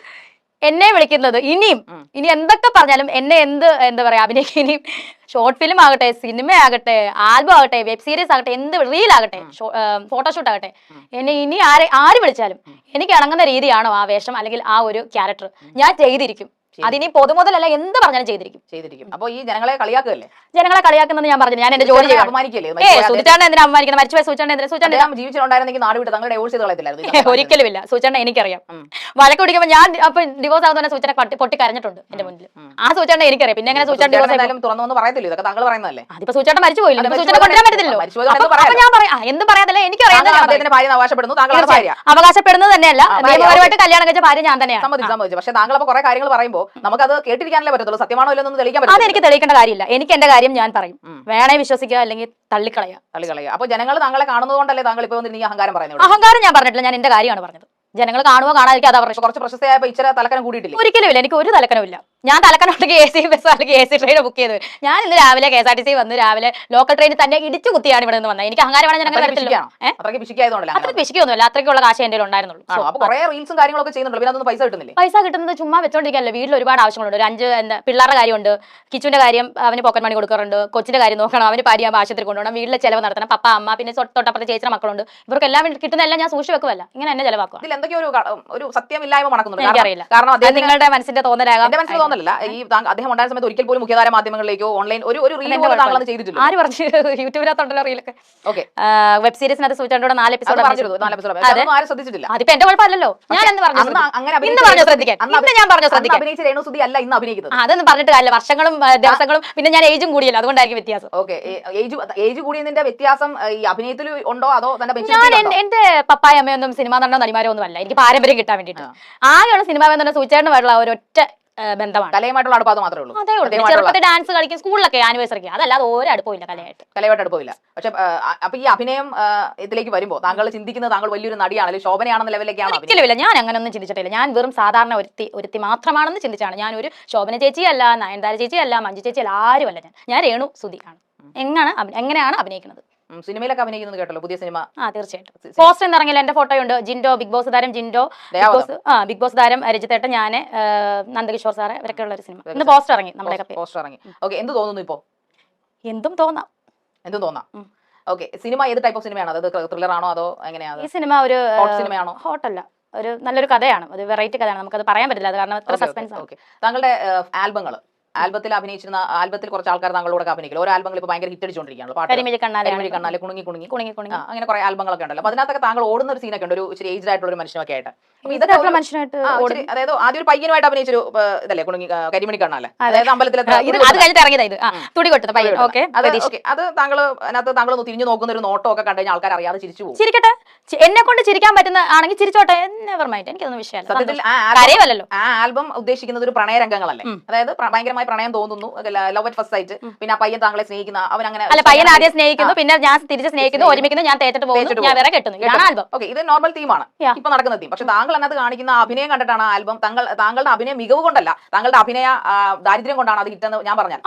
എന്നെ വിളിക്കുന്നത് ഇനിയും ഇനി എന്തൊക്കെ പറഞ്ഞാലും എന്നെ എന്ത് എന്താ പറയാ അഭിനയിക്കാൻ ഇനിയും ഷോർട്ട് ഫിലിം ആകട്ടെ സിനിമ ആകട്ടെ ആൽബം ആകട്ടെ വെബ് സീരീസ് ആകട്ടെ എന്ത് റീൽ ആകട്ടെ ഫോട്ടോഷൂട്ട് ആകട്ടെ എന്നെ ഇനി ആരെ ആര് വിളിച്ചാലും എനിക്ക് ഇണങ്ങുന്ന രീതിയാണോ ആ വേഷം അല്ലെങ്കിൽ ആ ഒരു ക്യാരക്ടർ ഞാൻ ചെയ്തിരിക്കും. അതിനി പൊതുമുതലല്ല എന്ത് പറഞ്ഞാലും ചെയ്തിരിക്കും. ചെയ്തിരിക്കും. അപ്പൊ ഈ ജനങ്ങളെ കളിയാക്കല്ലേ ജനങ്ങളെ കളിയാക്കുന്നത് ഞാൻ പറഞ്ഞു ഞാൻ എന്റെ ജോലി അപമാനിക്കല്ലേ? ഏ സുചിച്ചാണ്ട് എന്തിനാ അപമാനിക്കുന്നത്? മരിച്ചുപോയ സുചാണ്ട് എന്തിനാ? സുചാണ്ട് ജീവിച്ചിട്ടുണ്ടായിരുന്നെങ്കിൽ നാട് വിട്ട് തങ്ങളുടെ ഡൈവോഴ്സ് ചെയ്ത് കളയത്തില്ലായിരുന്നു. ഒരിക്കലുമില്ല. സൂചന എനിക്കറിയാം. വഴക്ക് പിടിക്കുമ്പോൾ ഞാൻ അപ്പൊ ഡിവോഴ്സ് ആകുന്ന സൂചന പൊട്ടി കരഞ്ഞിട്ടുണ്ട് എന്റെ മുന്നിൽ ആ സൂചന എനിക്കറിയാം. പിന്നെ എങ്ങനെ സൂചന തുറന്നു പറയത്തില്ല? ഇതൊക്കെ താങ്കൾ പറയുന്നതല്ലേ? അതിപ്പോ സൂചന മരിച്ചു പോയില്ല? സൂചന കൊണ്ടുവരാൻ പോയത് പറ്റില്ലല്ലോ മരിച്ചു പോയത് അപ്പൊ- ഞാൻ പറയാം. എന്ത് പറയാതല്ലേ? എനിക്കറിയാം അവകാശപ്പെടുന്നു താങ്കളുടെ ഭാര്യ അവകാശപ്പെടുന്നത് തന്നെയല്ല. നിയമപരമായിട്ട് കല്യാണം കഴിച്ച ഭാര്യ ഞാൻ തന്നെയാണ്. സമ്മതിച്ചു സമ്മതിച്ചു. പക്ഷേ താങ്കൾ അപ്പൊ കുറെ കാര്യങ്ങൾ പറയുമ്പോൾ നമുക്കത് കേട്ടിരിക്കാനല്ലേ പറ്റത്തുള്ളൂ. സത്യമാണോ ഇല്ലെന്ന് തെളിയിക്കാൻ അത് പറ്റില്ല എനിക്ക് തെളിയിക്കേണ്ട കാര്യമില്ല. എനിക്ക് എന്റെ കാര്യം ഞാൻ പറയും. വേണേ വിശ്വസിക്കുക അല്ലെങ്കിൽ തള്ളിക്കളയുക. തള്ളിക്കളയുക. അപ്പൊ ജനങ്ങൾ താങ്കളെ കാണുന്നതുകൊണ്ടല്ലേ താങ്കൾ ഇപ്പൊ വന്നിട്ട് ഈ അഹങ്കാരം പറയുന്നത് അഹങ്കാരം ഞാൻ പറഞ്ഞിട്ടില്ല. ഞാൻ എന്റെ കാര്യമാണ് പറഞ്ഞത്. ജനങ്ങൾ കാണുവോ കാണാതിരിക്കുക അതാ കുറച്ച് പ്രശസ്തയായ ഇച്ചിരി തലക്കനം കൂടിയിട്ടില്ല? ഒരിക്കലും ഇല്ല. എനിക്ക് ഒരു തലക്കനമില്ല ഞാൻ തലക്കനോട്ടേക്ക് എ സി ബസ് അല്ലെങ്കിൽ എ സി ട്രെയിൻ ബുക്ക് ചെയ്തു. ഞാൻ ഇന്ന് രാവിലെ K S R T C വന്ന് രാവിലെ ലോക്കൽ ട്രെയിനിൽ തന്നെ ഇടിച്ചു കുത്തിയാണ് ഇവിടെ നിന്ന് വന്നത്. എനിക്ക് അഹങ്കാരമാണ് ഞാൻ അങ്ങനെ വരത്തില്ല അത്ര പിശിക്കൊന്നുമില്ല അത്രയ്ക്കുള്ള കാശ് എന്റെ ഉണ്ടായിരുന്നുള്ളൂ. കാര്യങ്ങളൊക്കെ ചെയ്യുന്നുണ്ട് പൈസ കിട്ടുന്നില്ല? പൈസ കിട്ടുന്നത് ചുമ്മാ വെച്ചോണ്ടിരിക്കല്ലോ വീട്ടിൽ ഒരുപാട് ആവശ്യങ്ങളുണ്ട്. ഒരു അഞ്ച് എന്താ പിള്ളേരുടെ കാര്യമുണ്ട്. കിച്ചുവിന്റെ കാര്യം അവന് പോക്കറ്റ് മണി കൊടുക്കാറുണ്ട്. കൊച്ചിന്റെ കാര്യം നോക്കണം. അവന് പാരിയാ ആശുപത്രി കൊണ്ടുപോകണം. വീട്ടിലെ ചെലവ് നടത്തണം. പപ്പ അമ്മ പിന്നെ തൊട്ടപ്പുറത്തെ ചേച്ചിയുടെ മക്കളുണ്ട്. ഇവർക്കെല്ലാം കിട്ടുന്ന കിട്ടുന്നതെല്ലാം ഞാൻ സൂക്ഷിച്ച് വെക്കുമല്ല ഇങ്ങനെ എന്നെ ചെലവാക്കും എന്തൊക്കെയോ ഒരു സത്യമില്ലായ്മ മണക്കുന്നുണ്ട്. എനിക്കറിയില്ല. കാരണം നിങ്ങളുടെ മനസ്സിന്റെ തോന്നലാകാം. അല്ല ഈ അദ്ദേഹം ഉണ്ടായ സമയത്ത് ഒരിക്കൽ പോലും മുഖ്യധാര മാധ്യമങ്ങളിലേക്കോ ഓൺലൈൻ ഒരു ഒരു റീൽ താങ്കൾ. ചെയ്തിട്ടില്ല. ആര് പറഞ്ഞു? [laughs] യൂട്യൂബിനകത്തുണ്ടല്ലോ റീലൊക്കെ ഓക്കെ. വെബ് സീരീസിനകത്ത് സൂചിച്ചോടെ നാല് എപ്പിസോഡ് പറഞ്ഞിരുന്നു നാല് എപ്പിസോഡ് ആരും ശ്രദ്ധിച്ചിട്ടില്ല. അതിപ്പോ എന്റെ കുഴപ്പമല്ലല്ലോ. ഞാൻ എന്ന് പറഞ്ഞു അങ്ങനെ ഇന്ന് പറഞ്ഞു ശ്രദ്ധിക്കാൻ. അന്ന് ഞാൻ പറഞ്ഞു ശ്രദ്ധിക്കാൻ. അഭിനയിച്ച രേണു സുധി അല്ല ഇന്ന് അഭിനയിക്കുന്നത്. അതൊന്നും പറഞ്ഞിട്ട് കാര്യമില്ല. വർഷങ്ങളും ദിവസങ്ങളും പിന്നെ ഞാൻ ഏജും കൂടിയല്ലോ. അതുകൊണ്ടായിരിക്കും വ്യത്യാസം. ഓക്കെ ഏജ് ഏജ് കൂടിയതിന്റെ വ്യത്യാസം ഈ അഭിനയത്തിൽ ഉണ്ടോ അതോ തന്റെ ഞാൻ? എന്റെ പപ്പായ അമ്മയൊന്നും സിനിമാ നടനോ നടിമാരോ ഒന്നും അല്ല എനിക്ക് പാരമ്പര്യം കിട്ടാൻ വേണ്ടിയിട്ട്. ആകെയുള്ള സിനിമ എന്ന് തന്നെ സൂചേട്ടനുമായിട്ടുള്ള ഒരൊറ്റ ബന്ധമാണ്. കലയുമായിട്ടുള്ള അടുപ്പം അത് മാത്രമേ ഉള്ളൂ. അതേ ഉള്ളൂ. ചെറുപ്പത്തിൽ ഡാൻസ് കളിക്കും സ്കൂളിലൊക്കെ ആനിവേഴ്സറിക്ക് അതല്ലാതെ ഒരു അടുപ്പമില്ല കലയായിട്ട്. കലയുമായിട്ട് അടുപ്പമില്ല. പക്ഷെ അപ്പൊ ഈ അഭിനയം ഇതിലേക്ക് വരുമ്പോ താങ്കൾ ചിന്തിക്കുന്നത് താങ്കൾ വലിയൊരു നടിയാണ് അല്ലെങ്കിൽ ശോഭനയാണെന്ന ലെവലിലേക്കാണ് ഒരിക്കലുമില്ല. ഞാൻ അങ്ങനെ ഒന്നും ചിന്തിച്ചിട്ടില്ല. ഞാൻ വെറും സാധാരണ ഒരുത്തി ഒരുത്തി മാത്രമാണെന്ന് ചിന്തിച്ചാണ്. ഞാൻ ഒരു ശോഭന ചേച്ചിയല്ല നയൻതാര ചേച്ചിയല്ല മഞ്ജു ചേച്ചിയല്ല ആരുമല്ല ഞാൻ. ഞാൻ രേണു സുധിയാണ് ആണ്. എങ്ങനെയാണ് എങ്ങനെയാണ് അഭിനയിക്കുന്നത്? സിനിമയിലൊക്കെ അഭിനയിക്കുന്നത് കേട്ടല്ലോ പുതിയ സിനിമ. ആ തീർച്ചയായിട്ടും. പോസ്റ്റർ ഇറങ്ങിയില്ല എന്റെ ഫോട്ടോ ഉണ്ട് ജിൻഡോ ബിഗ് ബോസ് താരം ജിൻഡോ ബിഗ് ബോസ് ആ ബിഗ് ബോസ് താരം രജിത്തേട്ടൻ ഞാൻ നന്ദകിഷോർ സാറെ ഇവരൊക്കെ ഉള്ള ഒരു സിനിമ. ഇന്ന് പോസ്റ്റർ ഇറങ്ങി നമ്മുടെ പോസ്റ്റർ ഇറങ്ങി. ഓക്കെ എന്ത് തോന്നുന്നു ഇപ്പോ? എന്തും തോന്നാം. എന്തും തോന്നാം. ഓക്കെ സിനിമ ഏത് ടൈപ്പ് ഓഫ് സിനിമയാണ്? അതായത് ത്രില്ലർ ആണോ അതോ എങ്ങനെയാണ് ഈ സിനിമ ഒരു ഹോട്ട് സിനിമയാണോ? ഹോട്ടല്ല. ഒരു നല്ലൊരു കഥയാണ്. ഒരു വെറൈറ്റി കഥയാണ്. നമുക്കത് പറയാൻ പറ്റില്ല. അത് കാരണം അത്ര സസ്പെൻസ് ആണ്. താങ്കളുടെ ആൽബങ്ങൾ. ആൽബത്തിൽ അഭിനയിച്ചിരുന്ന ആൽബത്തിൽ കുറച്ച് ആൾക്കാർ താങ്കളോടൊക്കെ അഭിനയിക്കില്ല ഓരോ ആൽബങ്ങൾ ഇപ്പൊ ഭയങ്കര ഹിറ്റ് അടിച്ചുകൊണ്ടിരിക്കുകയാണ് പാട്ട് കണ്ണാലെ കുണുങ്ങി കുണുങ്ങി. കുണുങ്ങി കുണുങ്ങി. അങ്ങനെ കുറെ ആൽബങ്ങളൊക്കെ ഉണ്ടല്ലോ. അപ്പൊ അതിനകത്തൊക്കെ താങ്കൾ ഓടുന്ന ഒരു സീനൊക്കെ ഉണ്ട്. ഒരു ഇച്ചിരി ഏജ്ഡ് ആയിട്ടുള്ള ഒരു മനുഷ്യനൊക്കെ ആയിട്ട്. മനുഷ്യനായിട്ട് അതായത് ആദ്യം ഒരു പയ്യനുമായിട്ട് അഭിനയിച്ചൊരു ഇതല്ലേ? കുണുങ്ങി കരിമണി കണ്ണാലെ. അതായത് അമ്പലത്തിലെ അത് കഴിഞ്ഞിട്ട് ഇറങ്ങിയതാ ഇത്. തുടി കൊട്ടുന്ന പയ്യൻ. ഓക്കെ അത് താങ്കൾ അതിനകത്ത് താങ്കൾ ഒന്ന് തിരിഞ്ഞു നോക്കുന്ന ഒരു നോട്ടം ഒക്കെ കണ്ടു കഴിഞ്ഞാൽ ആൾക്കാർ അറിയാതെ ചിരിച്ചു പോകും. ചിരിക്കട്ടെ. എന്നെ കൊണ്ട് ചിരിക്കാൻ പറ്റുന്ന ആണെങ്കിൽ ചിരിച്ചോട്ടെ. നെവർ മൈൻഡ് എനിക്കൊന്നും വിഷയമല്ല. സത്യത്തിൽ. ആ ആൽബം ഉദ്ദേശിക്കുന്നത് ഒരു പ്രണയ രംഗങ്ങളല്ലേ അതായത് ഭയങ്കരമായി പ്രണയം തോന്നുന്നു. ലവ് അറ്റ് ഫസ്റ്റ് സൈറ്റ് പിന്നെ ആ പയ്യൻ താങ്കളെ സ്നേഹിക്കുന്ന അവൻ അങ്ങനെ അല്ല പയ്യൻ ആദ്യം സ്നേഹിക്കുന്നു പിന്നെ ഞാൻ തിരിച്ച് സ്നേഹിക്കുന്നു ഒരുമിക്കുന്നു ഞാൻ തേറ്റിട്ട് പോകുന്നു ഞാൻ. വേറെ കെട്ടുന്നു. ഇതാണ് ആൽബം. ഓക്കെ ഇത് നോർമൽ തീമാണ്. ഇപ്പൊ നടക്കുന്ന തീം പക്ഷെ താങ്കൾ അതിനകത്ത് കാണിക്കുന്ന അഭിനയം കണ്ടിട്ടാണ് ആൽബം. താങ്കൾ താങ്കളുടെ അഭിനയ മികവ് കൊണ്ടല്ല. താങ്കളുടെ അഭിനയ ദാരിദ്ര്യം കൊണ്ടാണ് അത് കിട്ടുന്നത് ഞാൻ പറഞ്ഞാൽ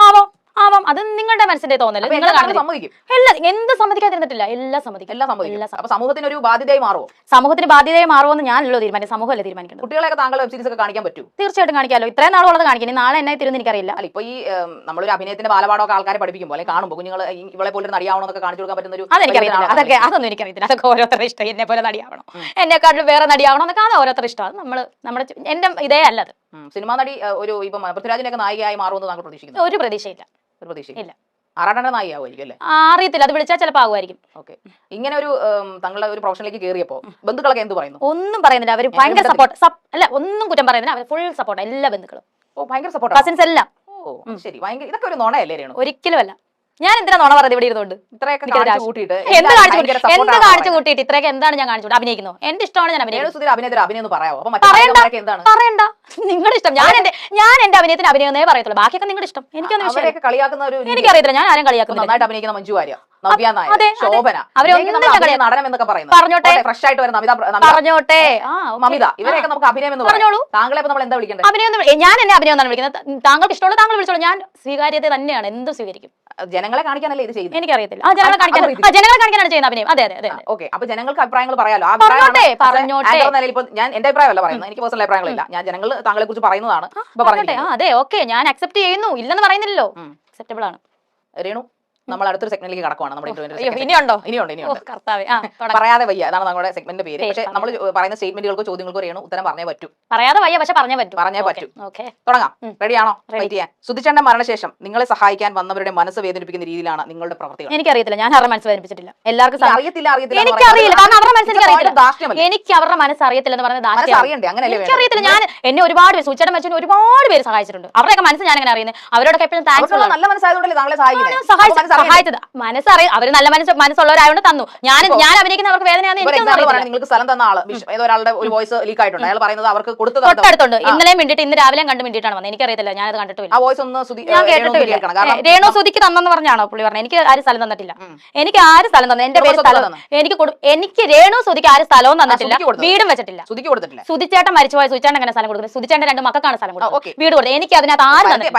ആവാം. അത് നിങ്ങളുടെ മനസ്സിന്റെ തോന്നൽ. നിങ്ങൾ സമ്മതിക്കും. എല്ലാം എന്ത് സമ്മതിക്കാതിരുന്നിട്ടില്ല. എല്ലാം സമ്മതിക്കും. എല്ലാം സമ്മതിക്കും. എല്ലാം സമ്മതിക്കും. അപ്പൊ സമൂഹത്തിന് ഒരു ബാധ്യതയായി മാറുമോ സമൂഹത്തിന് ബാധ്യതയെ മാറുമെന്ന് ഞാനല്ലോ തീരുമാനിക്കും സമൂഹമല്ലേ തീരുമാനിക്കുന്നത്. കുട്ടികളെ താങ്കൾ വെബ് സീരീസ് ഒക്കെ കാണിക്കാൻ പറ്റും? തീർച്ചയായിട്ടും കാണിക്കാമല്ലോ ഇത്രയും നാളുള്ളത് കാണിക്കാൻ. നാളെ എന്നെ തിരുന്ന് എനിക്കറിയില്ല. അല്ല ഇപ്പൊ ഈ നമ്മളൊരു അഭിനയത്തിന്റെ ബാലപാടമൊക്കെ ആൾക്കാരെ പഠിപ്പിക്കുമ്പോൾ അല്ലെങ്കിൽ കാണുമ്പോൾ കുഞ്ഞുങ്ങൾ ഇവളെ പോലെ നടിയാവണമെന്നൊക്കെ കാണിച്ചു കൊടുക്കാൻ പറ്റുന്ന ഒരു അതെനിക്ക് വലിയ അതൊക്കെ അതൊന്നും എനിക്കറിയില്ല അതൊക്കെ ഓരോരുത്തരുടെ ഇഷ്ടം. എന്നെ പോലെ നടിയാവണം എന്നെക്കാട്ടിലും വേറെ നടിയാവണം എന്നൊക്കെ അത് ഓരോരുത്തരുടെ ഇഷ്ടമാണ്. നമ്മൾ നമ്മുടെ എന്റെ ഇതേ അല്ലത് സിനിമാ നടി ഒരു ഇപ്പം പൃഥ്വിരാജിനൊക്കെ നായികയായി മാറുമെന്ന് താങ്കൾ പ്രതീക്ഷിക്കുന്നു ഒരു പ്രതീക്ഷയില്ല. ഒരു പ്രതീക്ഷയില്ല. ആറാട്ടന്റെ നായികയാവുമായിരിക്കും അല്ലേ? അറിയത്തില്ല. അത് വിളിച്ചാൽ ചിലപ്പോൾ ആകുമായിരിക്കും ഓക്കെ. ഇങ്ങനെ ഒരു തങ്ങളുടെ ഒരു പ്രൊഫഷനിലേക്ക് കയറിയപ്പോ ബന്ധുക്കളൊക്കെ എന്ത് പറയുന്നു? ഒന്നും പറയുന്നില്ല. അവർ ഭയങ്കര സപ്പോർട്ട് അല്ല ഒന്നും കുറ്റം പറയുന്നില്ല. അവർ ഫുൾ സപ്പോർട്ട് എല്ലാ ബന്ധുക്കളും. ഓ ഭയങ്കര സപ്പോർട്ട് കസിൻസ് എല്ലാം. ഓ ശരി. ഭയങ്കര ഇതൊക്കെ ഒരു നോണയല്ലേ ഒരിക്കലും അല്ല ഞാൻ എന്തിനാ നോണ പറഞ്ഞത് ഇവിടെ ഇരുന്നോണ്ട് ഇത്രയൊക്കെ കാണിച്ചു കൂട്ടിയിട്ട് എന്ത് കാണിച്ചു എന്ത് കാണിച്ചു? കൂട്ടിയിട്ട്? ഇത്രയൊക്കെ എന്താണ് ഞാൻ കാണിച്ചു അഭിനയിക്കുന്നു. എന്റെ ഇഷ്ടമാണ് ഞാൻ അഭിനയിക്കുന്നത്. പറയണ്ട. നിങ്ങളുടെ ഇഷ്ടം. ഞാൻ എന്റെ ഞാൻ എന്റെ അഭിനയത്തിന് അഭിനയെന്നേ പറയത്തുള്ളൂ. ബാക്കിയൊക്കെ നിങ്ങളുടെ ഇഷ്ടം. എനിക്കൊന്നും. എനിക്കറിയത്തില്ല. ഞാൻ ആരും കളിയാക്കുന്നു മഞ്ജു വാര്യ പറഞ്ഞോട്ടെ. ഫ്രഷ് ആയിട്ട് വരുന്ന പറഞ്ഞോട്ടെ. മമിത. ഇവരെയൊക്കെ നമുക്ക് അഭിനയം എന്ന് പറഞ്ഞോളൂ. താങ്കളെ നമ്മൾ എന്താ വിളിക്കേണ്ടത് അഭിനയം ഞാൻ എന്നെ അഭിനയം എന്നാണ് വിളിക്കുന്നത്. ത- താങ്കൾക്ക് ഇഷ്ടമുള്ള താങ്കൾ വിളിച്ചോളൂ. ഞാൻ സ്വീകാര്യത തന്നെയാണ്. എന്തും സ്വീകരിക്കും? ജനങ്ങളെ കാണിക്കാനല്ലേ ഇത് ചെയ്യുന്നത്? എനിക്കറിയത്തില്ല. ആ ജനങ്ങളെ കാണിക്കാനാണ് കാണിക്കാൻ ആ ജനങ്ങളെ കാണിക്കാനാണ് ചെയ്യുന്നത് അഭിനയം. അതെ അതെ അതെ. ഓക്കെ. അപ്പൊ ജനങ്ങൾക്ക് അഭിപ്രായങ്ങൾ പറയാലോ. ആ പറഞ്ഞോട്ടെ, പറഞ്ഞോട്ടെ. ആങ്കർ എന്ന നിലയിൽ ഇപ്പൊ ഞാൻ എന്റെ അഭിപ്രായമല്ല പറയുന്നത്. എനിക്ക് പേഴ്സണൽ അഭിപ്രായങ്ങളില്ല. ഞാൻ ജനങ്ങൾ താങ്കളെ കുറിച്ച് പറയുന്നതാണ് ഇപ്പൊ പറഞ്ഞോട്ടെ. ആ അതെ ഓക്കെ. ഞാൻ അക്സെപ്റ്റ് ചെയ്യുന്നു. ഇല്ലെന്ന് പറയുന്നില്ലല്ലോ. അക്സെപ്റ്റബിൾ ആണ്. രേണു? നമ്മൾ അടുത്തൊരു സെഗ്മെന്റിലേക്ക് കടക്കുവാണ്. നമ്മുടെ interview ന്റെ അയ്യോ second ഇനിയുണ്ടോ? ഇനിയുണ്ട് ഇനിയുണ്ട്. കർത്താവേ. പറയാതെ വയ്യ. അതാണ് നമ്മുടെ സെഗ്മെന്റ് പേര്. പക്ഷേ നമ്മൾ പറയുന്ന സ്റ്റേറ്റ്മെന്റുകൾക്കോ ചോദ്യങ്ങൾക്കോ അറിയണം. ഉത്തരം പറഞ്ഞേ പറ്റൂ. പറയാതെ വയ്യ പക്ഷെ പറഞ്ഞേ പറ്റൂ. പറഞ്ഞേ പറ്റൂ. ഓക്കെ. തുടങ്ങാം. റെഡിയാണോ സുധിച്ചേട്ടന്റെ മരണശേഷം നിങ്ങളെ സഹായിക്കാൻ വന്നവരുടെ മനസ്സ് വേദനിപ്പിക്കുന്ന രീതിയിലാണ് നിങ്ങളുടെ പ്രവർത്തികൾ. എനിക്കറിയത്തില്ല. ഞാൻ അവരുടെ മനസ്സ് വേദനിപ്പിച്ചിട്ടില്ല. എല്ലാവർക്കും അറിയത്തില്ല അറിയത്തില്ല എനിക്കറിയില്ല. കാരണം അവരുടെ മനസ്സ് എനിക്ക് അവരുടെ മനസ്സ് അറിയത്തില്ല എന്ന് പറഞ്ഞ എനിക്കറിയത്തില്ല. ഞാൻ എന്നെ ഒരുപാട് പേര് സൂചിയുടെ മനുഷ്യന് ഒരുപാട് പേര് സഹായിച്ചിട്ടുണ്ട്. അവരുടെയൊക്കെ മനസ്സ് ഞാൻ എങ്ങനെ അറിയുന്നത്. അവരോടൊക്കെ എപ്പോഴും താങ്ക്സ് നല്ല മനസ്സായതുകൊണ്ടല്ലേ താങ്കളെ സഹായിക്കുന്നത്? സഹായിച്ചത്. മനസ്സറിയും മനസ്സ് മനസ്സറിയ അവർ നല്ല മനസ്സ് മനസ്സുള്ളവരായോണ്ട് തന്നു. ഞാൻ ഞാൻ വേദനയാണെന്ന് എനിക്കൊന്നും എക്സാമ്പിൾ നിങ്ങൾക്ക് സ്ഥലം തന്ന ആൾ. ഏതോ ഒരാളുടെ ഒരു വോയിസ് ലീക്ക് ആയിട്ടുണ്ട്. അയാൾ പറയുന്നത് അവർക്ക് കൊടുത്തത് തൊട്ടടുത്തുണ്ട്. ഇന്നലെയും വേണ്ടിട്ട് ഇന്ന് രാവിലെയും കണ്ടു വേണ്ടിയിട്ടാണ് വന്നത്. എനിക്കറിയത്തില്ല. ഞാനത് കണ്ടിട്ടില്ല ആ വോയിസ് ഒന്ന് ഞാൻ രേണു കേട്ടിട്ടില്ല സുധിക്ക് തന്നെന്ന് പറഞ്ഞാണോ പുള്ളി പറഞ്ഞത്? എനിക്ക് ആര് സ്ഥലം തന്നിട്ടില്ല. എനിക്ക് ആര് സ്ഥലം തന്നെ? എന്റെ പേര് സ്ഥലം എനിക്ക് എനിക്ക് രേണു സുധിക്ക് ആരും സ്ഥലവും തന്നിട്ടില്ല. വീടും വെച്ചിട്ടില്ല. സുതിക്ക് കൊടുത്തിട്ടില്ല. സുധിച്ചേട്ടൻ മരിച്ചുപോയ സുധിച്ചേട്ടൻ എങ്ങനെ സ്ഥലം കൊടുക്കുന്നത്? സുധിച്ചേട്ടൻ രണ്ട് മക്കൾക്കാണ് സ്ഥലം കൊടുക്കുന്നത് വീട് കൊടുത്തത്. എനിക്ക് അതിനകത്ത് ആരും തന്നെ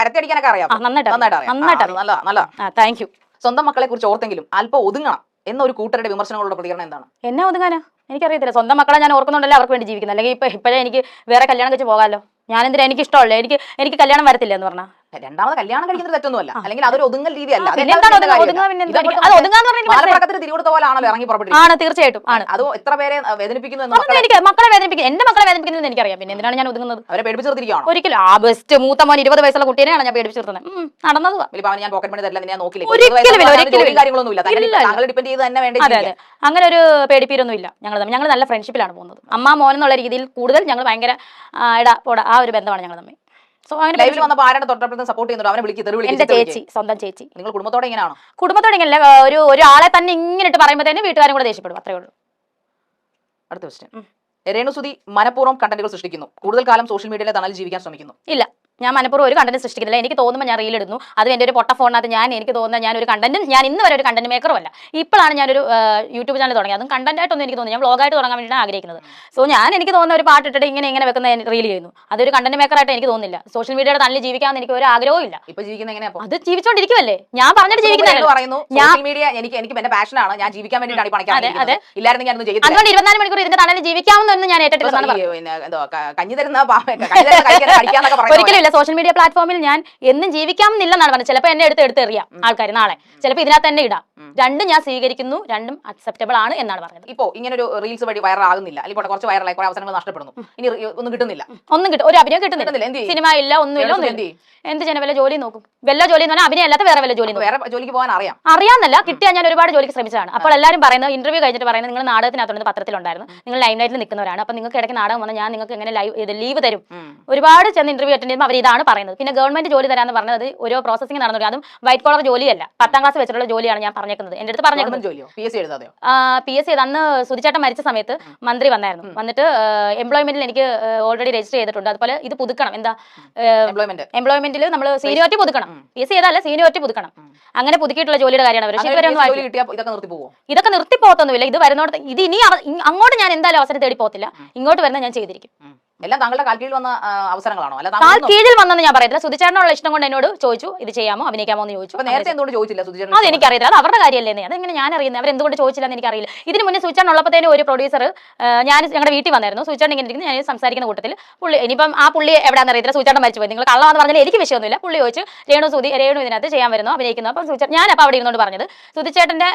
നന്നായിട്ട്. നന്നായിട്ട് താങ്ക് യു സ്വന്തം മക്കളെ കുറിച്ച് ഓർത്തെങ്കിലും അല്പം ഒതുങ്ങണം എന്നൊരു കൂട്ടരുടെ വിമർശനങ്ങളുടെ പ്രതികരണം എന്താണ്? എന്നെ ഒതുങ്ങാനാ? എനിക്കറിയത്തില്ല. സ്വന്തം മക്കളെ ഞാൻ ഓർക്കുന്നുണ്ടല്ലോ അവർക്ക് വേണ്ടി ജീവിക്കുന്നത്. അല്ലെങ്കിൽ ഇപ്പൊ ഇപ്പോഴേ എനിക്ക് വേറെ കല്യാണം കഴിച്ച് പോകാമല്ലോ ഞാൻ എന്തിനാ എനിക്ക് ഇഷ്ടമല്ലേ എനിക്ക് എനിക്ക് കല്യാണം വരത്തില്ല എന്ന് പറഞ്ഞാൽ രണ്ടാമത് കല്യാണം കഴിക്കുന്നത് തെറ്റൊന്നുമല്ല. അല്ലെങ്കിൽ അതൊരു ഒതുങ്ങൽ രീതിയല്ല. ഒതുങ്ങാന്ന് തിരികൊടുത്ത പോലെ ആണല്ലോ ഇറങ്ങി പുറപ്പെട്ടിട്ട് ആണ് തീർച്ചയായിട്ടും. ആണ്. അത് എത്ര പേരെ വേദനിപ്പിക്കുന്നു എനിക്ക് മക്കളെ വേദനിപ്പിക്കുന്നത് എന്റെ മക്കളെ വേദനിപ്പിക്കുന്നത് എനിക്കറിയാം. പിന്നെ എന്തിനാണ് ഞാൻ ഒതുങ്ങുന്നത്? അവരെ പേടിപ്പിച്ച് നിർത്തിയിരിക്കുകയാണോ? ഒരിക്കലും. ആ ബെസ്റ്റ് മൂത്ത മോൻ ഇരുപത് വയസ്സുള്ള കുട്ടീനെയാണ് ഞാൻ പേടിപ്പിച്ചു നിർത്തുന്നത്. നടന്നത് ഞാൻ പോക്കറ്റ് മണി തരില്ല ഞാൻ നോക്കില്ല. കാര്യങ്ങളൊന്നും. ചെയ്ത് തന്നെ വേണ്ട അങ്ങനെ ഒരു പേടിപ്പീരൊന്നും ഇല്ല. ഞങ്ങൾ ഞങ്ങൾ നല്ല ഫ്രണ്ട്ഷിപ്പിലാണ് പോകുന്നത്. അമ്മ മോൻ എന്നുള്ള രീതിയിൽ കൂടുതൽ ഞങ്ങൾ ഭയങ്കര ഇടാ പോടാ ആ ഒരു ബന്ധമാണ് ഞങ്ങൾ തമ്മിൽ. ലൈവിൽ friendship- വന്നപ്പോൾ ആരാണ് തൊട്ടപ്പുറത്ത് സപ്പോർട്ട് അവനെ തെറി എന്റെ ചേച്ചി സ്വന്തം ചേച്ചി. നിങ്ങൾ കുടുംബത്തോടെ ഇങ്ങനെയാണോ കുടുംബത്തോടെ ഇങ്ങനെ ഒരു ഒരാളെ തന്നെ ഇങ്ങനെ ഇട്ട് തന്നെ വീട്ടുകാരും കൂടെ ദേഷ്യപ്പെടും അത്രേ ഉള്ളൂ. അടുത്ത ക്വസ്റ്റ്യൻ രേണുസുതി മനഃപൂർവം കണ്ടന്റുകൾ സൃഷ്ടിക്കുന്നു. കൂടുതൽ കാലം സോഷ്യൽ മീഡിയയിലെ തണൽ ജീവിക്കാൻ ശ്രമിക്കുന്നു. ഇല്ല. ഞാൻ മനഃപൂർവം ഒരു കണ്ടന്റ് സൃഷ്ടിക്കുന്നില്ല. എനിക്ക് തോന്നുമ്പോൾ ഞാൻ റീൽ ഇടുന്നു. അത് എന്റെ ഒരു പൊട്ട ഫോണിനകത്ത് ഞാൻ എനിക്ക് തോന്നുന്ന ഞാൻ ഒരു കണ്ടന്റും ഞാൻ ഇന്ന് വരെ ഒരു കണ്ടന്റ് മേക്കറും അല്ല. ഇപ്പോഴാണ് ഞാനൊരു യൂട്യൂബ് ചാനൽ തുടങ്ങി അതും കണ്ടന്റ് ആയിട്ടൊന്നും എനിക്ക് തോന്നുന്നു ഞാൻ വ്ളോഗായിട്ട് തുടങ്ങാൻ വേണ്ടിയിട്ടാണ് ആഗ്രഹിക്കുന്നത്. സോ ഞാൻ എനിക്ക് തോന്നുന്ന ഒരു പാട്ട് ഇട്ടിട്ട് ഇങ്ങനെ ഇങ്ങനെ വെക്കുന്ന റീൽ ചെയ്യുന്നു. അതൊരു കണ്ടന്റ് മേക്കറായിട്ട് എനിക്ക് തോന്നുന്നില്ല. സോഷ്യൽ മീഡിയയുടെ തള്ളിൽ ജീവിക്കാമെന്ന് എനിക്ക് ഒരു ആഗ്രഹവും ഇല്ല. ഇപ്പൊ ജീവിക്കുന്ന എങ്ങനെയാണ് അത് ജീവിച്ചോണ്ടിരിക്കുവല്ലേ? ഞാൻ പറഞ്ഞിട്ട് ഞാൻ- സോഷ്യൽ മീഡിയ എനിക്ക് എനിക്ക് എന്റെ പാഷനാണ് ഞാൻ ജീവിക്കാൻ വേണ്ടിയിട്ടാണ് പണിക്കാൻ ചെയ്യത്തില്ല അതുകൊണ്ട് ഇരുപത്തിനാല് മണിക്കൂർ ഇതിന്റെ തണലിൽ ജീവിക്കാമെന്നൊന്നും ഞാൻ. പിന്നെ കഞ്ഞി തരുന്ന ഒരിക്കലും സോഷ്യൽ മീഡിയ പ്ലാറ്റ്ഫോമിൽ ഞാൻ എന്നും ജീവിക്കാമെന്നില്ലെന്നാണ് പറഞ്ഞത്. ചിലപ്പോൾ എന്നെ എടുത്ത് എടുത്ത് എറിയാം ആൾക്കാർ നാളെ. ചിലപ്പോൾ ഇതിനകത്ത് തന്നെ ഇടാം. രണ്ടും ഞാൻ സ്വീകരിക്കുന്നു രണ്ടും അക്സെപ്റ്റബിൾ ആണ് എന്നാണ് പറഞ്ഞത്. ഇപ്പോൾ ഇങ്ങനെ ഒരു റീൽസ് വഴി വൈറൽ ആകുന്നില്ല. അല്ലെങ്കിൽ കുറച്ച് വൈറലായി കുറെ അവസരങ്ങൾ നഷ്ടപ്പെടുന്നു. ഇനി ഒന്നും കിട്ടുന്നില്ല. ഒന്നും കിട്ടും. ഒരു അഭിനയം കിട്ടുന്നില്ല, സിനിമ ഇല്ല ഒന്നുമില്ല ഒന്നും എന്ത് ചെയ്യാൻ വല്ല ജോലി നോക്കും. വല്ല ജോലി എന്ന് പറഞ്ഞാൽ അഭിനയം അല്ലാത്ത വേറെ വല്ല ജോലി വേറെ ജോലിക്ക് പോകാൻ അറിയാം. അറിയാന്നല്ല കിട്ടിയാൽ ഞാൻ ഒരുപാട് ജോലിക്ക് ശ്രമിച്ചതാണ്. അപ്പോൾ എല്ലാവരും പറയുന്നത് ഇന്റർവ്യൂ കഴിഞ്ഞിട്ട് പറയുന്നത് നിങ്ങൾ നാടകത്തിനകത്തുണ്ട് പത്രത്തിലുണ്ടായിരുന്നു. നിങ്ങൾ ലൈൻ ലൈറ്റിൽ നിൽക്കുന്നവരാണ്. അപ്പോൾ നിങ്ങൾക്ക് ഇടയ്ക്ക് നാടകം വന്നാൽ ഞാൻ നിങ്ങൾക്ക് എങ്ങനെ ലൈവ് ഇത് ലീവ് തരും? ഒരുപാട് ചെന്ന് ഇന്റർവ്യൂ അറ്റൻഡ് ചെയ്യുമ്പോൾ അവർ ഇതാണ് പറയുന്നത്. പിന്നെ ഗവൺമെന്റ് ജോലി തരാന്ന് പറഞ്ഞത് ഓരോ പ്രോസസ്സിംഗ് നടന്നു അതും വൈറ്റ് കോളർ ജോലിയല്ല. പത്താം ക്ലാസ് വെച്ചിട്ടുള്ള ജോലിയാണ് ഞാൻ പറഞ്ഞേക്കുന്നത്. എന്റെ അടുത്ത് പറഞ്ഞേക്കുന്നത്. പി എസ് സി എഴുതാതെയോ? പി എസ് സി അന്ന് സുധിച്ചേട്ടൻ മരിച്ച സമയത്ത് മന്ത്രി വന്നായിരുന്നു. വന്നിട്ട് എംപ്ലോയ്മെന്റിൽ എനിക്ക് ഓൾറെഡി രജിസ്റ്റർ ചെയ്തിട്ടുണ്ട്. അതുപോലെ ഇത് പുതുക്കണം. എന്താ എംപ്ലോയ്മെന്റ് എംപ്ലോയ്മെന്റിൽ നമ്മൾ സീനിയോറിറ്റി പുതുക്കണം. പി എസ് സി സീനിയോറിറ്റി പുതുക്കണം. അങ്ങനെ പുതുക്കിയിട്ടുള്ള ജോലിയുടെ കാര്യമാണ് പക്ഷേ ഇതൊക്കെ നിർത്തി പോവോ ഇതൊക്കെ നിർത്തി പോകത്തൊന്നുമില്ല ഇത് വരുന്നോടത്ത് ഇത് ഇനി അങ്ങോട്ട് ഞാൻ എന്തായാലും അവസരം തേടി പോകത്തില്ല. ഇങ്ങോട്ട് വരുന്ന ഞാൻ ചെയ്തിരിക്കും. എല്ലാം താങ്കളുടെ കാൽ കീഴിൽ വന്ന അവസരങ്ങളാണോ? അല്ല കാൽ കീഴിൽ വന്നെന്ന് ഞാൻ പറയത്തില്ല. സുധിച്ചേട്ടനുള്ള ഇഷ്ടം കൊണ്ട് എന്നോട് ചോദിച്ചു ഇത് ചെയ്യാമോ? അഭിനയിക്കാമോ? എന്ന് ചോദിച്ചു. നേരത്തെ എന്തുകൊണ്ട് ചോദിച്ചില്ല സുധിച്ചേട്ടൻ അത് എനിക്കറിയില്ല അത് അവരുടെ കാര്യമല്ലേ അതെങ്ങനെ ഞാൻ അറിയുന്നത് അവർ എന്തുകൊണ്ട് ചോദിച്ചില്ല എന്ന് എനിക്കറിയില്ല. ഇതിന് മുന്നേ തന്നെ ഒരു പ്രൊഡ്യൂസർ ഞാൻ ഞങ്ങളുടെ വീട്ടിൽ വന്നായിരുന്നു. സുധിച്ചേട്ടൻ ഇങ്ങനെ ഇരിക്കുന്നു. ഞാൻ സംസാരിക്കുന്ന കൂട്ടത്തിൽ പുള്ളി ഇനിയിപ്പം ആ പുള്ളി എവിടെയാണെന്ന് അറിയത്തില്ല. സുധിച്ചേട്ടൻ മരിച്ചു പോയി നിങ്ങൾ കള്ളാന്ന് പറഞ്ഞാൽ എനിക്ക് വിഷയമൊന്നുമില്ല. പുള്ളി ചോദിച്ചു രേണു സുധി രേണു ഇതിനകത്ത് ചെയ്യാൻ വരുന്നു? അഭിനയിക്കുന്നു? അപ്പം സുധിച്ചേട്ടൻ ഞാൻ അപ്പോൾ അവിടെ ഇരുന്നോണ്ട് പറഞ്ഞത് സുധിച്ചേട്ടന്റെ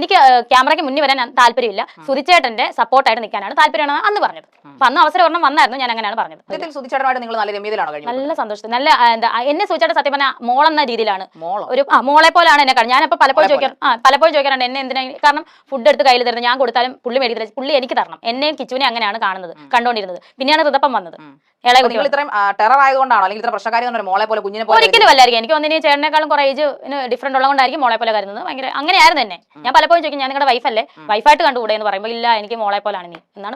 എനിക്ക് ക്യാമറയ്ക്ക് മുന്നിൽ വരാൻ താല്പര്യമില്ല. സുധിച്ചേട്ടന്റെ സപ്പോർട്ടായിട്ട് നിൽക്കാനാണ് താല്പര്യമാണ് അന്ന് പറഞ്ഞത്. അപ്പം അന്ന് അവസരം ഒരെണ്ണം വന്നായിരുന്നു ഞാൻ അങ്ങനെയാണ് പറഞ്ഞത്. നിങ്ങൾ നല്ല രമ്യതയിലാണോ നല്ല സന്തോഷത്തിൽ. നല്ല എന്താ എന്നെ സുധിച്ചേട്ടൻ സത്യം പറഞ്ഞാൽ മോളെന്ന രീതിയിലാണ്. മോളോ? ഒരു ആ മോളെ പോലാണ് എന്നെ കാണുന്നത്. ഞാനപ്പോൾ പലപ്പോഴും ചോദിക്കാൻ ആ പലപ്പോഴും ചോദിക്കാറുണ്ട് എന്നെ എന്തിനാ കാരണം ഫുഡ് എടുത്ത് കയ്യിൽ തരുന്നത്? ഞാൻ കൊടുത്താലും പുള്ളി മേടിക്കില്ല പുള്ളി എനിക്ക് തരണം. എന്നെയും കിച്ചുവിനെ അങ്ങനെയാണ് കാണുന്നത് കണ്ടുകൊണ്ടിരുന്നത് പിന്നെയാണ് ഋതപ്പം വന്നത്. ഇത്രയും ടെറർ ആയതുകൊണ്ടാണോ? അല്ലെങ്കിൽ ഇത്ര മോളെ പോലെ കുഞ്ഞിനെ ഒരിക്കലും അല്ലായിരിക്കും. എനിക്ക് ഒന്നിനെ ചേട്ടനേക്കാളും കുറെ ഏജ് ഡിഫറെന്റ് ഉള്ളതുകൊണ്ടായിരിക്കും മോളെ പോലെ കരുതുന്നത്. ഭയങ്കര അങ്ങനെയായിരുന്നു തന്നെ ഞാൻ പലപ്പോഴും ചോദിക്കും ഞാൻ നിങ്ങളുടെ വൈഫല്ലേ വൈഫായിട്ട് കണ്ടുകൂടെ? എന്ന് പറയുമ്പോൾ ഇല്ല എനിക്ക് മോളെ പോലാണ് നീ എന്നാണ്